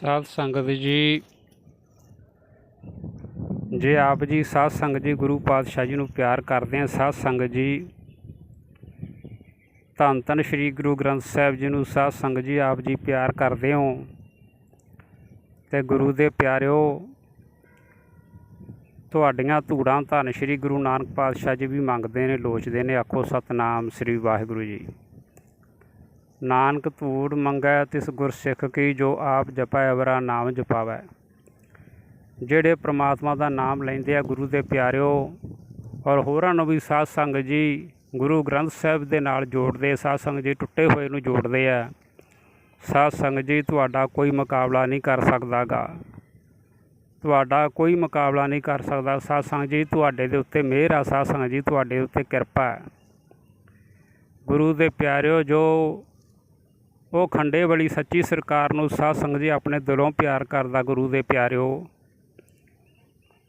ਸਾਧ ਸੰਗਤ ਜੀ। ਜੇ ਆਪ ਜੀ ਸਾਧ ਸੰਗਤ ਜੀ ਗੁਰੂ ਪਾਤਸ਼ਾਹ ਜੀ ਨੂੰ ਪਿਆਰ ਕਰਦੇ ਆ, ਸਾਧ ਸੰਗਤ ਜੀ, ਧੰਨ ਧੰਨ ਸ੍ਰੀ ਗੁਰੂ ਗ੍ਰੰਥ ਸਾਹਿਬ ਜੀ ਨੂੰ ਸਾਧ ਸੰਗਤ ਜੀ ਆਪ ਜੀ ਪਿਆਰ ਕਰਦੇ ਹੋ ਤੇ ਗੁਰੂ ਦੇ ਪਿਆਰਿਓ, ਤੁਹਾਡੀਆਂ ਧੂੜਾਂ ਧੰਨ ਸ੍ਰੀ ਗੁਰੂ ਨਾਨਕ ਪਾਤਸ਼ਾਹ ਜੀ ਵੀ ਮੰਗਦੇ ਨੇ, ਲੋਚਦੇ ਨੇ, ਆਖੋ ਸਤਨਾਮ ਸ੍ਰੀ ਵਾਹਿਗੁਰੂ ਜੀ। ਨਾਨਕ ਧੂੜ ਮੰਗੈ ਤਿਸ ਗੁਰਸਿੱਖ ਕੀ ਜੋ ਆਪ ਜਪੈ ਅਵਰਾ ਨਾਮ ਜਪਾਵੈ। ਜਿਹੜੇ ਪ੍ਰਮਾਤਮਾ ਦਾ ਨਾਮ ਲੈਂਦੇ ਆ ਗੁਰੂ ਦੇ ਪਿਆਰਿਓ ਔਰ ਹੋਰਾਂ ਨੂੰ ਵੀ ਸਾਧ ਸੰਗਤ ਜੀ ਗੁਰੂ ਗ੍ਰੰਥ ਸਾਹਿਬ ਦੇ ਨਾਲ ਜੋੜਦੇ, ਸਾਧ ਸੰਗਤ ਜੀ ਟੁੱਟੇ ਹੋਏ ਨੂੰ ਜੋੜਦੇ ਆ, ਸਾਧ ਸੰਗਤ ਜੀ ਤੁਹਾਡਾ ਕੋਈ ਮੁਕਾਬਲਾ ਨਹੀਂ ਕਰ ਸਕਦਾਗਾ। ਤੁਹਾਡਾ ਕੋਈ ਮੁਕਾਬਲਾ ਨਹੀਂ ਕਰ ਸਕਦਾ। ਸਾਧ ਸੰਗਤ ਜੀ ਤੁਹਾਡੇ ਦੇ ਉੱਤੇ ਮਿਹਰ ਆ, ਸਾਧ ਸੰਗਤ ਜੀ ਤੁਹਾਡੇ ਉੱਤੇ ਕਿਰਪਾ ਹੈ ਗੁਰੂ ਦੇ ਪਿਆਰਿਓ ਜੋ ਉਹ ਖੰਡੇ ਵਾਲੀ ਸੱਚੀ ਸਰਕਾਰ ਨੂੰ ਸਾਧ ਸੰਗਤ ਜੀ ਆਪਣੇ ਦਿਲੋਂ ਪਿਆਰ ਕਰਦਾ, ਗੁਰੂ ਦੇ ਪਿਆਰਿਓ।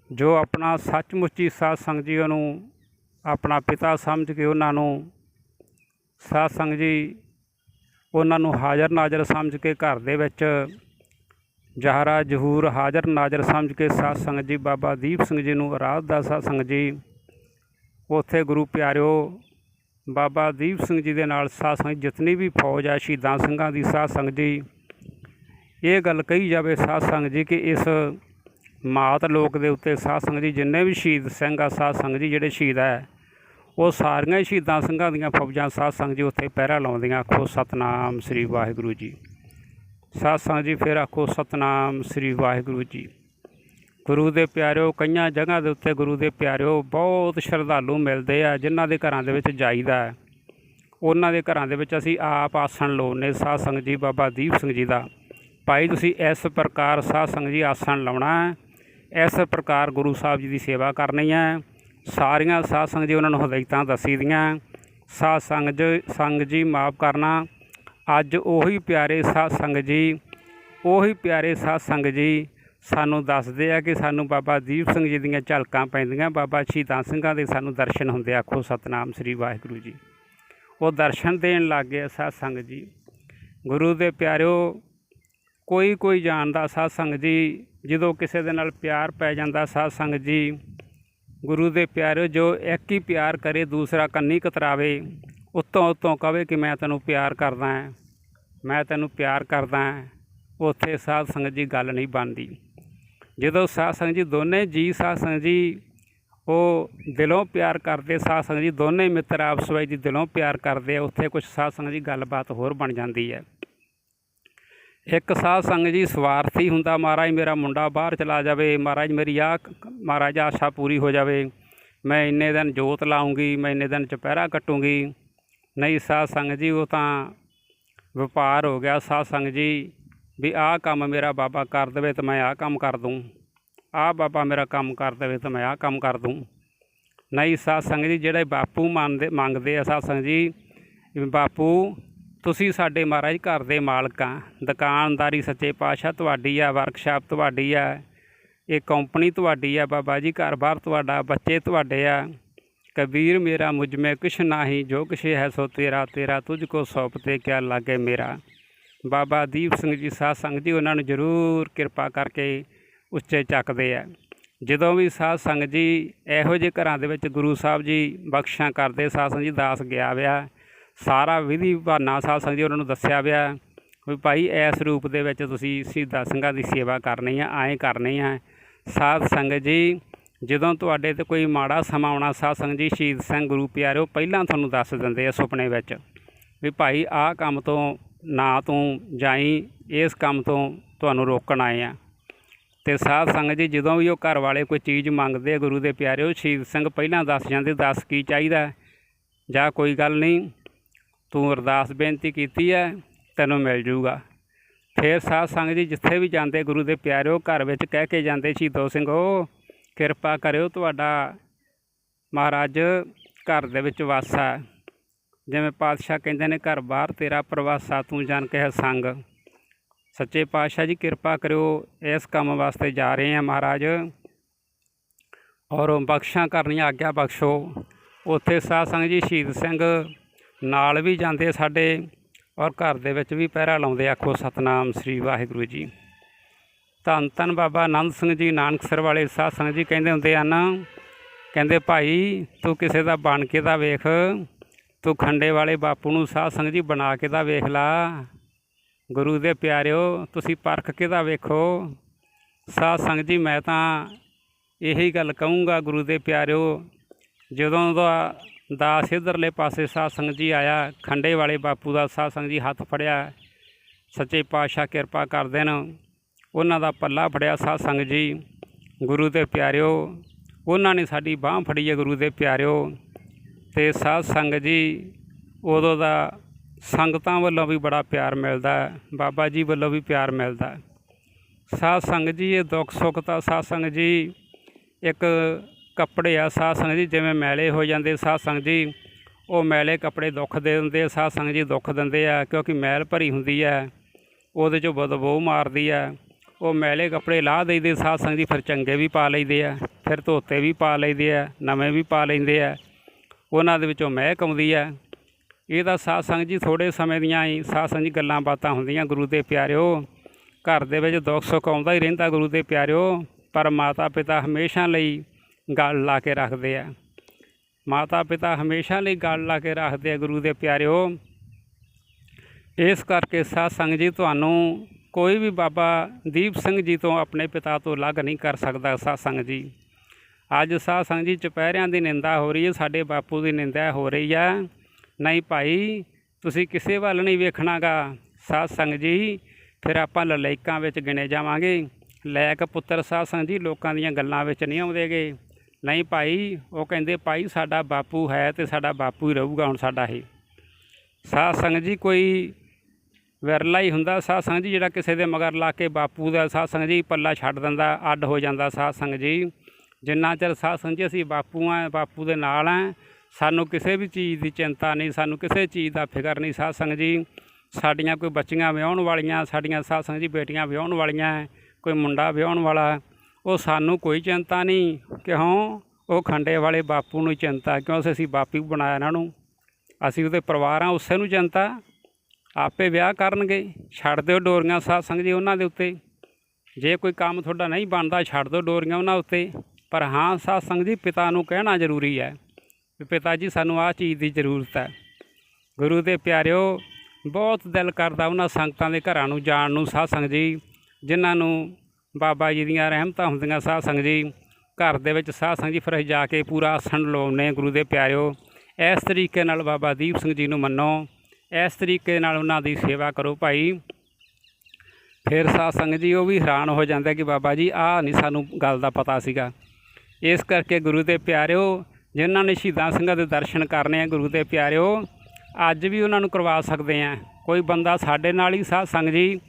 ਜੋ ਆਪਣਾ ਸੱਚਮੁੱਚੀ ਸਾਧ ਸੰਗਤ ਜੀ ਉਹਨੂੰ ਆਪਣਾ ਪਿਤਾ ਸਮਝ ਕੇ ਉਹਨਾਂ ਨੂੰ ਸਾਧ ਸੰਗਤ ਜੀ ਉਹਨਾਂ ਨੂੰ ਹਾਜ਼ਰ ਨਾਜ਼ਰ ਸਮਝ ਕੇ ਘਰ ਦੇ ਵਿੱਚ ਜਹਰਾ, ਜਹੂਰ ਹਾਜ਼ਰ ਨਾਜ਼ਰ ਸਮਝ ਕੇ ਸਾਧ ਸੰਗਤ ਜੀ ਬਾਬਾ ਦੀਪ ਸਿੰਘ ਜੀ ਨੂੰ ਅਰਾਧਦਾ ਸਾਧ ਸੰਗਤ ਜੀ, ਉੱਥੇ ਗੁਰੂ ਪਿਆਰਿਓ ਬਾਬਾ ਦੀਪ ਸਿੰਘ ਜੀ ਦੇ ਨਾਲ ਸਾਧ ਸੰਗਤ ਜਿਤਨੀ ਵੀ ਫੌਜ ਆ, ਸ਼ਹੀਦਾਂ ਸਿੰਘਾਂ ਦੀ ਸਾਧ ਸੰਗਤ ਜੀ ਇਹ ਗੱਲ ਕਹੀ ਜਾਵੇ ਸਾਧ ਸੰਗਤ ਜੀ ਕਿ ਇਸ ਮਾਤ ਲੋਕ ਦੇ ਉੱਤੇ ਸਾਧ ਸੰਗਤ ਜੀ ਜਿੰਨੇ ਵੀ ਸ਼ਹੀਦ ਸਿੰਘ ਆ, ਸਾਧ ਸੰਗਤ ਜੀ ਜਿਹੜੇ ਸ਼ਹੀਦ ਹੈ ਉਹ ਸਾਰੀਆਂ ਸ਼ਹੀਦਾਂ ਸਿੰਘਾਂ ਦੀਆਂ ਫੌਜਾਂ ਸਾਧ ਸੰਗਤ ਜੀ ਉੱਥੇ ਪਹਿਰਾ ਲਾਉਂਦੀਆਂ। ਆਖੋ ਸਤਨਾਮ ਸ੍ਰੀ ਵਾਹਿਗੁਰੂ ਜੀ। ਸਾਧ ਸੰਗਤ ਜੀ ਫਿਰ ਆਖੋ ਸਤਨਾਮ ਸ੍ਰੀ ਵਾਹਿਗੁਰੂ ਜੀ। ਗੁਰੂ ਦੇ ਪਿਆਰਿਓ, ਕਈਆਂ ਜਗ੍ਹਾ ਦੇ ਉੱਤੇ ਗੁਰੂ ਦੇ ਪਿਆਰਿਓ ਬਹੁਤ ਸ਼ਰਧਾਲੂ ਮਿਲਦੇ ਆ, ਜਿਨ੍ਹਾਂ ਦੇ ਘਰਾਂ ਦੇ ਵਿੱਚ ਜਾਈਦਾ ਹੈ। ਉਹਨਾਂ ਦੇ ਘਰਾਂ ਦੇ ਵਿੱਚ ਅਸੀਂ ਆਪ ਆਸਣ ਲਾਉਂਦੇ ਸਾਧ ਸੰਗਤ ਜੀ, ਬਾਬਾ ਦੀਪ ਸਿੰਘ ਜੀ ਦਾ। ਭਾਈ, ਤੁਸੀਂ ਇਸ ਪ੍ਰਕਾਰ ਸਾਧ ਸੰਗਤ ਜੀ ਆਸਣ ਲਾਉਣਾ ਹੈ। ਇਸ ਪ੍ਰਕਾਰ ਗੁਰੂ ਸਾਹਿਬ ਜੀ ਦੀ ਸੇਵਾ ਕਰਨੀ ਹੈ। ਸਾਰੀਆਂ ਸਾਧ ਸੰਗਤ ਜੀ ਉਹਨਾਂ ਨੂੰ ਹਦਾਇਤਾਂ ਦੱਸੀ ਦੀਆਂ ਸਾਧ ਸੰਗਤ ਜੀ ਸੰਗਤ ਜੀ ਮਾਫ ਕਰਨਾ। ਅੱਜ ਉਹੀ ਪਿਆਰੇ ਸਾਧ ਸੰਗਤ ਜੀ, ਉਹੀ ਪਿਆਰੇ ਸਾਧ ਸੰਗਤ ਜੀ ਸਾਨੂੰ ਦੱਸਦੇ ਆ ਕਿ ਸਾਨੂੰ ਬਾਬਾ ਦੀਪ ਸਿੰਘ ਜੀ ਦੀਆਂ ਝਲਕਾਂ ਪੈਂਦੀਆਂ। ਬਾਬਾ ਸ਼ਹੀਦਾਂ ਸਿੰਘਾਂ ਦੇ ਸਾਨੂੰ ਦਰਸ਼ਨ ਹੁੰਦੇ ਆਖੋ, ਸਤਨਾਮ ਸ੍ਰੀ ਵਾਹਿਗੁਰੂ ਜੀ। ਉਹ ਦਰਸ਼ਨ ਦੇਣ ਲੱਗ ਗਏ ਸਾਧ ਸੰਗਤ ਜੀ। ਗੁਰੂ ਦੇ ਪਿਆਰਿਓ, ਕੋਈ ਕੋਈ ਜਾਣਦਾ ਸਾਧ ਸੰਗਤ ਜੀ, ਜਦੋਂ ਕਿਸੇ ਦੇ ਨਾਲ ਪਿਆਰ ਪੈ ਜਾਂਦਾ ਸਾਧ ਸੰਗਤ ਜੀ, ਗੁਰੂ ਦੇ ਪਿਆਰਿਓ, ਜੋ ਇੱਕ ਹੀ ਪਿਆਰ ਕਰੇ, ਦੂਸਰਾ ਕੰਨੀ ਕਤਰਾਵੇ, ਉੱਤੋਂ ਉੱਤੋਂ ਕਵੇ ਕਿ ਮੈਂ ਤੈਨੂੰ ਪਿਆਰ ਕਰਦਾ ਹਾਂ ਮੈਂ ਤੈਨੂੰ ਪਿਆਰ ਕਰਦਾ ਹਾਂ ਉੱਥੇ ਸਾਧ ਸੰਗਤ ਜੀ ਗੱਲ ਨਹੀਂ ਬਣਦੀ। ਜਦੋਂ ਸਾਧ ਸੰਗਤ ਜੀ ਦੋਨੇ ਜੀ ਸਾਧ ਸੰਗਤ ਜੀ, ਉਹ ਦਿਲੋਂ ਪਿਆਰ ਕਰਦੇ, ਸਾਧ ਸੰਗਤ ਜੀ ਦੋਨੇ ਮਿੱਤਰ ਆਪਸ ਵਿੱਚ ਜੀ ਦਿਲੋਂ ਪਿਆਰ ਕਰਦੇ ਆ, ਉੱਥੇ ਕੁਝ ਸਾਧ ਸੰਗਤ ਜੀ ਗੱਲਬਾਤ ਹੋਰ ਬਣ ਜਾਂਦੀ ਹੈ। ਇੱਕ ਸਾਧ ਸੰਗਤ ਜੀ ਸਵਾਰਥੀ ਹੁੰਦਾ, ਮਹਾਰਾਜ ਮੇਰਾ ਮੁੰਡਾ ਬਾਹਰ ਚਲਾ ਜਾਵੇ, ਮਹਾਰਾਜ ਮੇਰੀ ਆ ਮਹਾਰਾਜ ਆਸ਼ਾ ਪੂਰੀ ਹੋ ਜਾਵੇ, ਮੈਂ ਇੰਨੇ ਦਿਨ ਜੋਤ ਲਾਉਂਗੀ, ਮੈਂ ਇੰਨੇ ਦਿਨ ਚੁਪਹਿਰਾ ਕੱਟੂੰਗੀ। ਨਹੀਂ, ਸਾਧ ਸੰਗਤ ਜੀ ਉਹ ਤਾਂ ਵਪਾਰ ਹੋ ਗਿਆ, ਸਾਧ ਸੰਗਤ ਜੀ ਵੀ ਆਹ ਕੰਮ ਮੇਰਾ ਬਾਬਾ ਕਰ ਦੇਵੇ ਤਾਂ ਮੈਂ ਆਹ ਕੰਮ ਕਰ ਦੂੰ। ਆਹ ਬਾਬਾ ਮੇਰਾ ਕੰਮ ਕਰ ਦੇਵੇ ਤਾਂ ਮੈਂ ਆਹ ਕੰਮ ਕਰ ਦੂੰ। ਨਹੀਂ ਸਾਧ ਸੰਗਤ ਜੀ, ਜਿਹੜੇ ਬਾਪੂ ਮੰਨਦੇ, ਮੰਗਦੇ ਆ ਸਾਧ ਸੰਗਤ ਜੀ, ਵੀ ਬਾਪੂ, ਤੁਸੀਂ ਸਾਡੇ ਮਹਾਰਾਜ ਘਰ ਦੇ ਮਾਲਕ ਆ। ਦੁਕਾਨਦਾਰੀ ਸੱਚੇ ਪਾਤਸ਼ਾਹ ਤੁਹਾਡੀ ਆ ਵਰਕਸ਼ਾਪ ਤੁਹਾਡੀ ਆ, ਇਹ ਕੰਪਨੀ ਤੁਹਾਡੀ ਆ, ਬਾਬਾ ਜੀ, ਘਰ-ਬਾਰ ਤੁਹਾਡਾ, ਬੱਚੇ ਤੁਹਾਡੇ ਆ। ਕਬੀਰ ਮੇਰਾ ਮੁਝ ਮੈਂ ਕੁਛ ਨਾਹੀ, ਜੋ ਕੁਛ ਹੈ ਸੋ ਤੇਰਾ ਤੇਰਾ ਤੁਝ ਕੋ ਸੌਂਪਤੇ ਕਿਆ ਲਾਗੇ ਮੇਰਾ। ਬਾਬਾ ਦੀਪ ਸਿੰਘ ਜੀ ਸਾਧ ਸੰਗਤ ਜੀ, ਉਹਨਾਂ ਨੂੰ ਜ਼ਰੂਰ ਕਿਰਪਾ ਕਰਕੇ ਉੱਚੇ ਚੱਕਦੇ ਆ। ਜਦੋਂ ਵੀ ਸਾਧ ਸੰਗਤ ਜੀ ਇਹੋ ਜਿਹੇ ਘਰਾਂ ਦੇ ਵਿੱਚ ਗੁਰੂ ਸਾਹਿਬ ਜੀ ਬਖਸ਼ਾਂ ਕਰਦੇ, ਸਾਧ ਸੰਗਤ ਜੀ ਦਾਸ ਗਿਆ ਵਿਆ। ਸਾਰਾ ਵਿਧੀ ਬਹਾਨਾ ਸਾਧ ਸੰਗਤ ਜੀ ਉਹਨਾਂ ਨੂੰ ਦੱਸਿਆ ਵਿਆ ਵੀ ਭਾਈ ਇਸ ਰੂਪ ਦੇ ਵਿੱਚ ਤੁਸੀਂ ਸ਼ਹੀਦਾਂ ਸਿੰਘਾਂ ਦੀ ਸੇਵਾ ਕਰਨੀ ਆ, ਐਂ ਕਰਨੀ ਆ। ਸਾਧ ਸੰਗਤ ਜੀ, ਜਦੋਂ ਤੁਹਾਡੇ ਤੇ ਕੋਈ ਮਾੜਾ ਸਮਾਂ ਆਉਣਾ, ਸਾਧ ਸੰਗਤ ਜੀ ਸ਼ਹੀਦ ਸਿੰਘ ਗੁਰੂ ਪਿਆਰਿਓ, ਪਹਿਲਾਂ ਤੁਹਾਨੂੰ ਦੱਸ ਦਿੰਦੇ ਆ ਸੁਪਨੇ ਵਿੱਚ ਵੀ ਭਾਈ ਆਹ ਕੰਮ ਤੋਂ ਨਾ ਤੂੰ ਜਾਈ, ਇਸ ਕੰਮ ਤੋਂ ਤੁਹਾਨੂੰ ਰੋਕਣ ਆਏ ਆ। ਤੇ ਸਾਧ ਸੰਗਤ ਜੀ, ਜਦੋਂ ਵੀ ਉਹ ਘਰ ਵਾਲੇ ਕੋਈ ਚੀਜ਼ ਮੰਗਦੇ ਆ ਗੁਰੂ ਦੇ ਪਿਆਰਿਓ ਸ਼ਹੀਦ ਸਿੰਘ ਪਹਿਲਾਂ ਦੱਸ ਜਾਂਦੇ, ਦੱਸ ਕੀ ਚਾਹੀਦਾ? ਜਾਂ ਕੋਈ ਗੱਲ ਨਹੀਂ, ਤੂੰ ਅਰਦਾਸ ਬੇਨਤੀ ਕੀਤੀ ਹੈ ਤੈਨੂੰ ਮਿਲ ਜੂਗਾ। ਫਿਰ ਸਾਧ ਸੰਗਤ ਜੀ, ਜਿੱਥੇ ਵੀ ਜਾਂਦੇ ਗੁਰੂ ਦੇ ਪਿਆਰਿਓ ਘਰ ਵਿੱਚ ਕਹਿ ਕੇ ਜਾਂਦੇ, ਸ਼ਹੀਦੋ ਸਿੰਘੋ ਕਿਰਪਾ ਕਰਿਓ, ਤੁਹਾਡਾ ਮਹਾਰਾਜ ਘਰ ਦੇ ਵਿੱਚ ਵਾਸਾ ਜਿਵੇਂ ਪਾਤਸ਼ਾਹ ਕਹਿੰਦੇ ਨੇ, ਘਰ ਬਾਹਰ ਤੇਰਾ ਪ੍ਰਵਾਸਾ, ਤੂੰ ਜਾਣ ਕੇ ਹੈ ਸੰਗ। ਸੱਚੇ ਪਾਤਸ਼ਾਹ ਜੀ, ਕਿਰਪਾ ਕਰਿਓ, ਇਸ ਕੰਮ ਵਾਸਤੇ ਜਾ ਰਹੇ ਹਾਂ ਮਹਾਰਾਜ। ਔਰ ਬਖਸ਼ਾਂ ਕਰਨੀਆਂ, ਆਗਿਆ ਬਖਸ਼ੋ। ਉੱਥੇ ਸਾਧ ਸੰਗਤ ਜੀ ਸ਼ਹੀਦ ਸਿੰਘ ਨਾਲ ਵੀ ਜਾਂਦੇ ਸਾਡੇ ਔਰ ਘਰ ਦੇ ਵਿੱਚ ਵੀ ਪਹਿਰਾ ਲਾਉਂਦੇ, ਆਖੋ ਸਤਨਾਮ ਸ੍ਰੀ ਵਾਹਿਗੁਰੂ ਜੀ। ਧੰਨ ਧੰਨ ਬਾਬਾ ਆਨੰਦ ਸਿੰਘ ਜੀ ਨਾਨਕਸਰ ਵਾਲੇ ਸਾਧ ਸੰਗਤ ਜੀ ਕਹਿੰਦੇ ਹੁੰਦੇ ਹਨ, ਕਹਿੰਦੇ, ਭਾਈ, ਤੂੰ ਕਿਸੇ ਦਾ ਬਣ ਕੇ ਤਾਂ ਵੇਖ ਤੂੰ ਖੰਡੇ ਵਾਲੇ ਬਾਪੂ ਨੂੰ ਸਾਧ ਸੰਗਤ ਜੀ ਬਣਾ ਕੇ ਤਾਂ ਵੇਖ ਲਾ। ਗੁਰੂ ਦੇ ਪਿਆਰਿਓ, ਤੁਸੀਂ ਪਰਖ ਕੇ ਤਾਂ ਵੇਖੋ। ਸਾਧ ਸੰਗਤ ਜੀ, ਮੈਂ ਤਾਂ ਇਹੀ ਗੱਲ ਕਹੂੰਗਾ ਗੁਰੂ ਦੇ ਪਿਆਰਿਓ, ਜਦੋਂ ਦਾ ਦਾਸ ਇੱਧਰਲੇ ਪਾਸੇ ਸਾਧ ਸੰਗਤ ਜੀ ਆਇਆ, ਖੰਡੇ ਵਾਲੇ ਬਾਪੂ ਦਾ ਸਾਧ ਸੰਗਤ ਜੀ ਹੱਥ ਫੜਿਆ, ਸੱਚੇ ਪਾਤਸ਼ਾਹ ਕਿਰਪਾ ਕਰ ਦੇਣ, ਉਹਨਾਂ ਦਾ ਪੱਲਾ ਫੜਿਆ ਸਾਧ ਸੰਗਤ ਜੀ। ਗੁਰੂ ਦੇ ਪਿਆਰਿਓ, ਉਹਨਾਂ ਨੇ ਸਾਡੀ ਬਾਹ ਫੜੀ ਹੈ ਗੁਰੂ ਦੇ ਪਿਆਰਿਓ। ਤੇ ਸਾਧ ਸੰਗਤ ਜੀ ਉਦੋਂ ਦਾ ਸੰਗਤਾਂ ਵੱਲੋਂ ਵੀ ਬੜਾ ਪਿਆਰ ਮਿਲਦਾ ਹੈ, ਬਾਬਾ ਜੀ ਵੱਲੋਂ ਵੀ ਪਿਆਰ ਮਿਲਦਾ ਹੈ। ਸਾਧ ਸੰਗਤ ਜੀ ਇਹ ਦੁੱਖ ਸੁੱਖ ਤਾਂ ਸਾਧ ਸੰਗਤ ਜੀ ਇੱਕ ਕੱਪੜੇ ਆ ਸਾਧ ਸੰਗਤ ਜੀ ਜਿਵੇਂ ਮੈਲੇ ਹੋ ਜਾਂਦੇ ਸਾਧ ਸੰਗਤ ਜੀ ਉਹ ਮੈਲੇ ਕੱਪੜੇ ਦੁੱਖ ਦੇ ਦਿੰਦੇ ਆ, ਸਾਧ ਸੰਗਤ ਜੀ ਦੁੱਖ ਦਿੰਦੇ ਆ ਕਿਉਂਕਿ ਮੈਲ ਭਰੀ ਹੁੰਦੀ ਹੈ ਉਹਦੇ 'ਚੋਂ ਬਦਬੂ ਮਾਰਦੀ ਆ ਉਹ ਮੈਲੇ ਕੱਪੜੇ ਲਾਹ ਦੇਈਦੇ ਸਾਧ ਸੰਗਤ ਜੀ ਫਿਰ ਚੰਗੇ ਵੀ ਪਾ ਲਈਦੇ ਆ ਫਿਰ ਧੋਤੇ ਵੀ ਪਾ ਲਈਦੇ ਆ ਨਵੇਂ ਵੀ ਪਾ ਲੈਂਦੇ ਆ ਉਹਨਾਂ ਦੇ ਵਿੱਚੋਂ ਮਹਿਕ ਆਉਂਦੀ ਹੈ। ਇਹ ਤਾਂ ਸਾਧ ਸੰਗਤ ਜੀ ਥੋੜੇ ਸਮੇਂ ਦੀਆਂ ਹੀ ਸਾਧ ਸੰਗਤ ਜੀ ਗੱਲਾਂ ਬਾਤਾਂ ਹੁੰਦੀਆਂ ਗੁਰੂ ਦੇ ਪਿਆਰਿਓ। ਘਰ ਦੇ ਵਿੱਚ ਦੁੱਖ ਸੁੱਖ ਆਉਂਦਾ ਹੀ ਰਹਿੰਦਾ ਗੁਰੂ ਦੇ ਪਿਆਰਿਓ। ਪਰ ਮਾਤਾ ਪਿਤਾ ਹਮੇਸ਼ਾ ਲਈ ਗੱਲ ਲਾ ਕੇ ਰੱਖਦੇ ਆ। ਮਾਤਾ ਪਿਤਾ ਹਮੇਸ਼ਾ ਲਈ ਗੱਲ ਲਾ ਕੇ ਰੱਖਦੇ ਆ ਗੁਰੂ ਦੇ ਪਿਆਰਿਓ। ਇਸ ਕਰਕੇ ਸਾਧ ਸੰਗਤ ਜੀ ਤੁਹਾਨੂੰ ਕੋਈ ਵੀ ਬਾਬਾ ਦੀਪ ਸਿੰਘ ਜੀ ਤੋਂ ਆਪਣੇ ਪਿਤਾ ਤੋਂ ਅਲੱਗ ਨਹੀਂ ਕਰ ਸਕਦਾ ਸਾਧ ਸੰਗਤ ਜੀ। ਅੱਜ ਸਾਧ ਸੰਗਤ ਜੀ ਚੁਪਹਿਰਿਆਂ ਦੀ ਨਿੰਦਾ ਹੋ ਰਹੀ ਹੈ, ਸਾਡੇ ਬਾਪੂ ਦੀ ਨਿੰਦਾ ਹੋ ਰਹੀ ਆ। ਨਹੀਂ ਭਾਈ, ਤੁਸੀਂ ਕਿਸੇ ਵੱਲ ਨਹੀਂ ਵੇਖਣਾਗਾ। ਸਾਧ ਸੰਗਤ ਜੀ, ਫਿਰ ਆਪਾਂ ਲਲੈਕਾਂ ਵਿੱਚ ਗਿਣੇ ਜਾਵਾਂਗੇ। ਲੈਕ ਪੁੱਤਰ ਸਾਧ ਸੰਗਤ ਜੀ ਲੋਕਾਂ ਦੀਆਂ ਗੱਲਾਂ ਵਿੱਚ ਨਹੀਂ ਆਉਂਦੇਗੇ। ਨਹੀਂ ਭਾਈ, ਉਹ ਕਹਿੰਦੇ, ਭਾਈ, ਸਾਡਾ ਬਾਪੂ ਹੈ ਤੇ ਸਾਡਾ ਬਾਪੂ ਹੀ ਰਹੂਗਾ ਹੁਣ ਸਾਡਾ ਇਹ। ਸਾਧ ਸੰਗਤ ਜੀ ਕੋਈ ਵਿਰਲਾ ਹੀ ਹੁੰਦਾ। ਸਾਧ ਸੰਗਤ ਜੀ ਜਿਹੜਾ ਕਿਸੇ ਦੇ ਮਗਰ ਲਾ ਕੇ ਬਾਪੂ ਦਾ, ਸਾਧ ਸੰਗਤ ਜੀ ਪੱਲਾ ਛੱਡ ਦਿੰਦਾ, ਅੱਡ ਹੋ ਜਾਂਦਾ ਸਾਧ ਸੰਗਤ ਜੀ। ਜਿੰਨਾ ਚਿਰ ਸਾਧ ਸੰਗਤ ਜੀ ਅਸੀਂ ਬਾਪੂ ਆ, ਬਾਪੂ ਦੇ ਨਾਲ ਆ, ਸਾਨੂੰ ਕਿਸੇ ਵੀ ਚੀਜ਼ ਦੀ ਚਿੰਤਾ ਨਹੀਂ, ਸਾਨੂੰ ਕਿਸੇ ਚੀਜ਼ ਦਾ ਫਿਕਰ ਨਹੀਂ। ਸਾਧ ਸੰਗਤ ਜੀ, ਸਾਡੀਆਂ ਕੋਈ ਬੱਚੀਆਂ ਵਿਆਹਣ ਵਾਲੀਆਂ, ਸਾਡੀਆਂ ਸਾਧ ਸੰਗਤ ਜੀ ਬੇਟੀਆਂ ਵਿਆਹਣ ਵਾਲੀਆਂ, ਕੋਈ ਮੁੰਡਾ ਵਿਆਹਣ ਵਾਲਾ, ਉਹ ਸਾਨੂੰ ਕੋਈ ਚਿੰਤਾ ਨਹੀਂ, ਕਿਉਂ? ਉਹ ਖੰਡੇ ਵਾਲੇ ਬਾਪੂ ਨੂੰ ਚਿੰਤਾ, ਕਿਉਂ? ਅਸੀਂ ਬਾਪੂ ਬਣਾਇਆ ਇਹਨਾਂ ਨੂੰ। ਅਸੀਂ ਉਹਦੇ ਪਰਿਵਾਰ ਆ, ਉਸੇ ਨੂੰ ਚਿੰਤਾ। ਆਪੇ ਵਿਆਹ ਕਰਨਗੇ, ਛੱਡ ਦਿਓ ਡੋਰੀਆਂ ਸਾਧ ਸੰਗਤ ਜੀ ਉਹਨਾਂ ਦੇ ਉੱਤੇ। ਜੇ ਕੋਈ ਕੰਮ ਤੁਹਾਡਾ ਨਹੀਂ ਬਣਦਾ, ਛੱਡ ਦਿਓ ਡੋਰੀਆਂ ਉਹਨਾਂ ਉੱਤੇ। ਪਰ ਹਾਂ ਸਾਧ ਸੰਗਤ ਜੀ, ਪਿਤਾ ਨੂੰ ਕਹਿਣਾ ਜ਼ਰੂਰੀ ਹੈ ਵੀ ਪਿਤਾ ਜੀ, ਸਾਨੂੰ ਆਹ ਚੀਜ਼ ਦੀ ਜ਼ਰੂਰਤ ਹੈ। ਗੁਰੂ ਦੇ ਪਿਆਰਿਓ, ਬਹੁਤ ਦਿਲ ਕਰਦਾ ਉਹਨਾਂ ਸੰਗਤਾਂ ਦੇ ਘਰਾਂ ਨੂੰ ਜਾਣ ਨੂੰ। ਸਾਧ ਸੰਗਤ ਜੀ, ਜਿਨ੍ਹਾਂ ਨੂੰ ਬਾਬਾ ਜੀ ਦੀਆਂ ਰਹਿਮਤਾਂ ਹੁੰਦੀਆਂ ਸਾਧ ਸੰਗਤ ਜੀ, ਘਰ ਦੇ ਵਿੱਚ ਸਾਧ ਸੰਗਤ ਜੀ ਫਿਰ ਅਸੀਂ ਜਾ ਕੇ ਪੂਰਾ ਆਸਣ ਲਾਉਣੇ ਗੁਰੂ ਦੇ ਪਿਆਰਿਓ। ਇਸ ਤਰੀਕੇ ਨਾਲ ਬਾਬਾ ਦੀਪ ਸਿੰਘ ਜੀ ਨੂੰ ਮੰਨੋ। ਇਸ ਤਰੀਕੇ ਨਾਲ ਉਹਨਾਂ ਦੀ ਸੇਵਾ ਕਰੋ ਭਾਈ। ਫਿਰ ਸਾਧ ਸੰਗਤ ਜੀ, ਉਹ ਵੀ ਹੈਰਾਨ ਹੋ ਜਾਂਦੇ ਕਿ ਬਾਬਾ ਜੀ, ਆਹ ਨਹੀਂ ਸਾਨੂੰ ਗੱਲ ਦਾ ਪਤਾ ਸੀਗਾ। ਇਸ ਕਰਕੇ ਗੁਰੂ ਦੇ ਪਿਆਰਿਓ, ਜਿਨ੍ਹਾਂ ਨੇ ਸ਼ਹੀਦਾਂ ਸਿੰਘਾਂ ਦੇ ਦਰਸ਼ਨ ਕਰਨੇ ਆ, ਗੁਰੂ ਦੇ ਪਿਆਰਿਓ, ਅੱਜ ਵੀ ਉਹਨਾਂ ਨੂੰ ਕਰਵਾ ਸਕਦੇ ਆ। ਕੋਈ ਬੰਦਾ ਸਾਡੇ ਨਾਲ ਹੀ ਸਾਧ ਸੰਗਤ ਜੀ,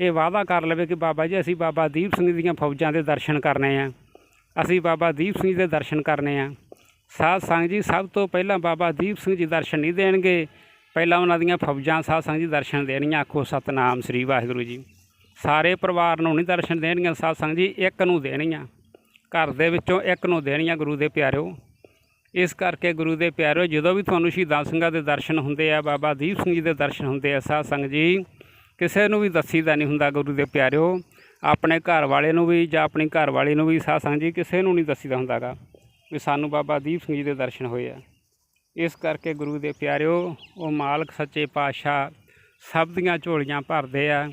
ਇਹ ਵਾਅਦਾ ਕਰ ਲਵੇ ਕਿ ਬਾਬਾ ਜੀ, ਅਸੀਂ ਬਾਬਾ ਦੀਪ ਸਿੰਘ ਦੀਆਂ ਫੌਜਾਂ ਦੇ ਦਰਸ਼ਨ ਕਰਨੇ ਆ। ਅਸੀਂ ਬਾਬਾ ਦੀਪ ਸਿੰਘ ਜੀ ਦੇ ਦਰਸ਼ਨ ਕਰਨੇ ਆ। ਸਾਧ ਸੰਗਤ ਜੀ, ਸਭ ਤੋਂ ਪਹਿਲਾਂ ਬਾਬਾ ਦੀਪ ਸਿੰਘ ਜੀ ਦਰਸ਼ਨ ਨਹੀਂ ਦੇਣਗੇ, ਪਹਿਲਾਂ ਉਹਨਾਂ ਦੀਆਂ ਫੌਜਾਂ ਸਾਧ ਸੰਗਤ ਜੀ ਦਰਸ਼ਨ ਦੇਣੀਆਂ। ਆਖੋ, ਸਤਨਾਮ ਸ੍ਰੀ ਵਾਹਿਗੁਰੂ ਜੀ। ਸਾਰੇ ਪਰਿਵਾਰ ਨੂੰ ਨਹੀਂ ਦਰਸ਼ਨ ਦੇਣਗੀਆਂ, ਸਾਧ ਸੰਗਤ ਜੀ, ਇੱਕ ਨੂੰ ਦੇਣੀਆਂ। ਘਰ ਦੇ ਵਿੱਚੋਂ ਇੱਕ ਨੂੰ ਦੇਣੀਆਂ ਗੁਰੂ ਦੇ ਪਿਆਰਿਓ। ਇਸ ਕਰਕੇ ਗੁਰੂ ਦੇ ਪਿਆਰਿਓ, ਜਦੋਂ ਵੀ ਤੁਹਾਨੂੰ ਸ਼ਹੀਦਾਂ ਸਿੰਘਾਂ ਦੇ ਦਰਸ਼ਨ ਹੁੰਦੇ ਆ, ਬਾਬਾ ਦੀਪ ਸਿੰਘ ਜੀ ਦੇ ਦਰਸ਼ਨ ਹੁੰਦੇ ਆ, ਸਾਧ ਸੰਗਤ ਜੀ, ਕਿਸੇ ਨੂੰ ਵੀ ਦੱਸੀਦਾ ਨਹੀਂ ਹੁੰਦਾ ਗੁਰੂ ਦੇ ਪਿਆਰਿਓ। ਆਪਣੇ ਘਰ ਵਾਲੇ ਨੂੰ ਵੀ ਜਾਂ ਆਪਣੀ ਘਰ ਵਾਲੀ ਨੂੰ ਵੀ ਸਾਧ ਸੰਗਤ ਜੀ ਕਿਸੇ ਨੂੰ ਨਹੀਂ ਦੱਸੀਦਾ ਹੁੰਦਾਗਾ ਵੀ ਸਾਨੂੰ ਬਾਬਾ ਦੀਪ ਸਿੰਘ ਜੀ ਦੇ ਦਰਸ਼ਨ ਹੋਏ ਆ। ਇਸ ਕਰਕੇ ਗੁਰੂ ਦੇ ਪਿਆਰਿਓ, ਉਹ ਮਾਲਕ ਸੱਚੇ ਪਾਤਸ਼ਾਹ ਸਭ ਦੀਆਂ ਝੋਲੀਆਂ ਭਰਦੇ ਆ।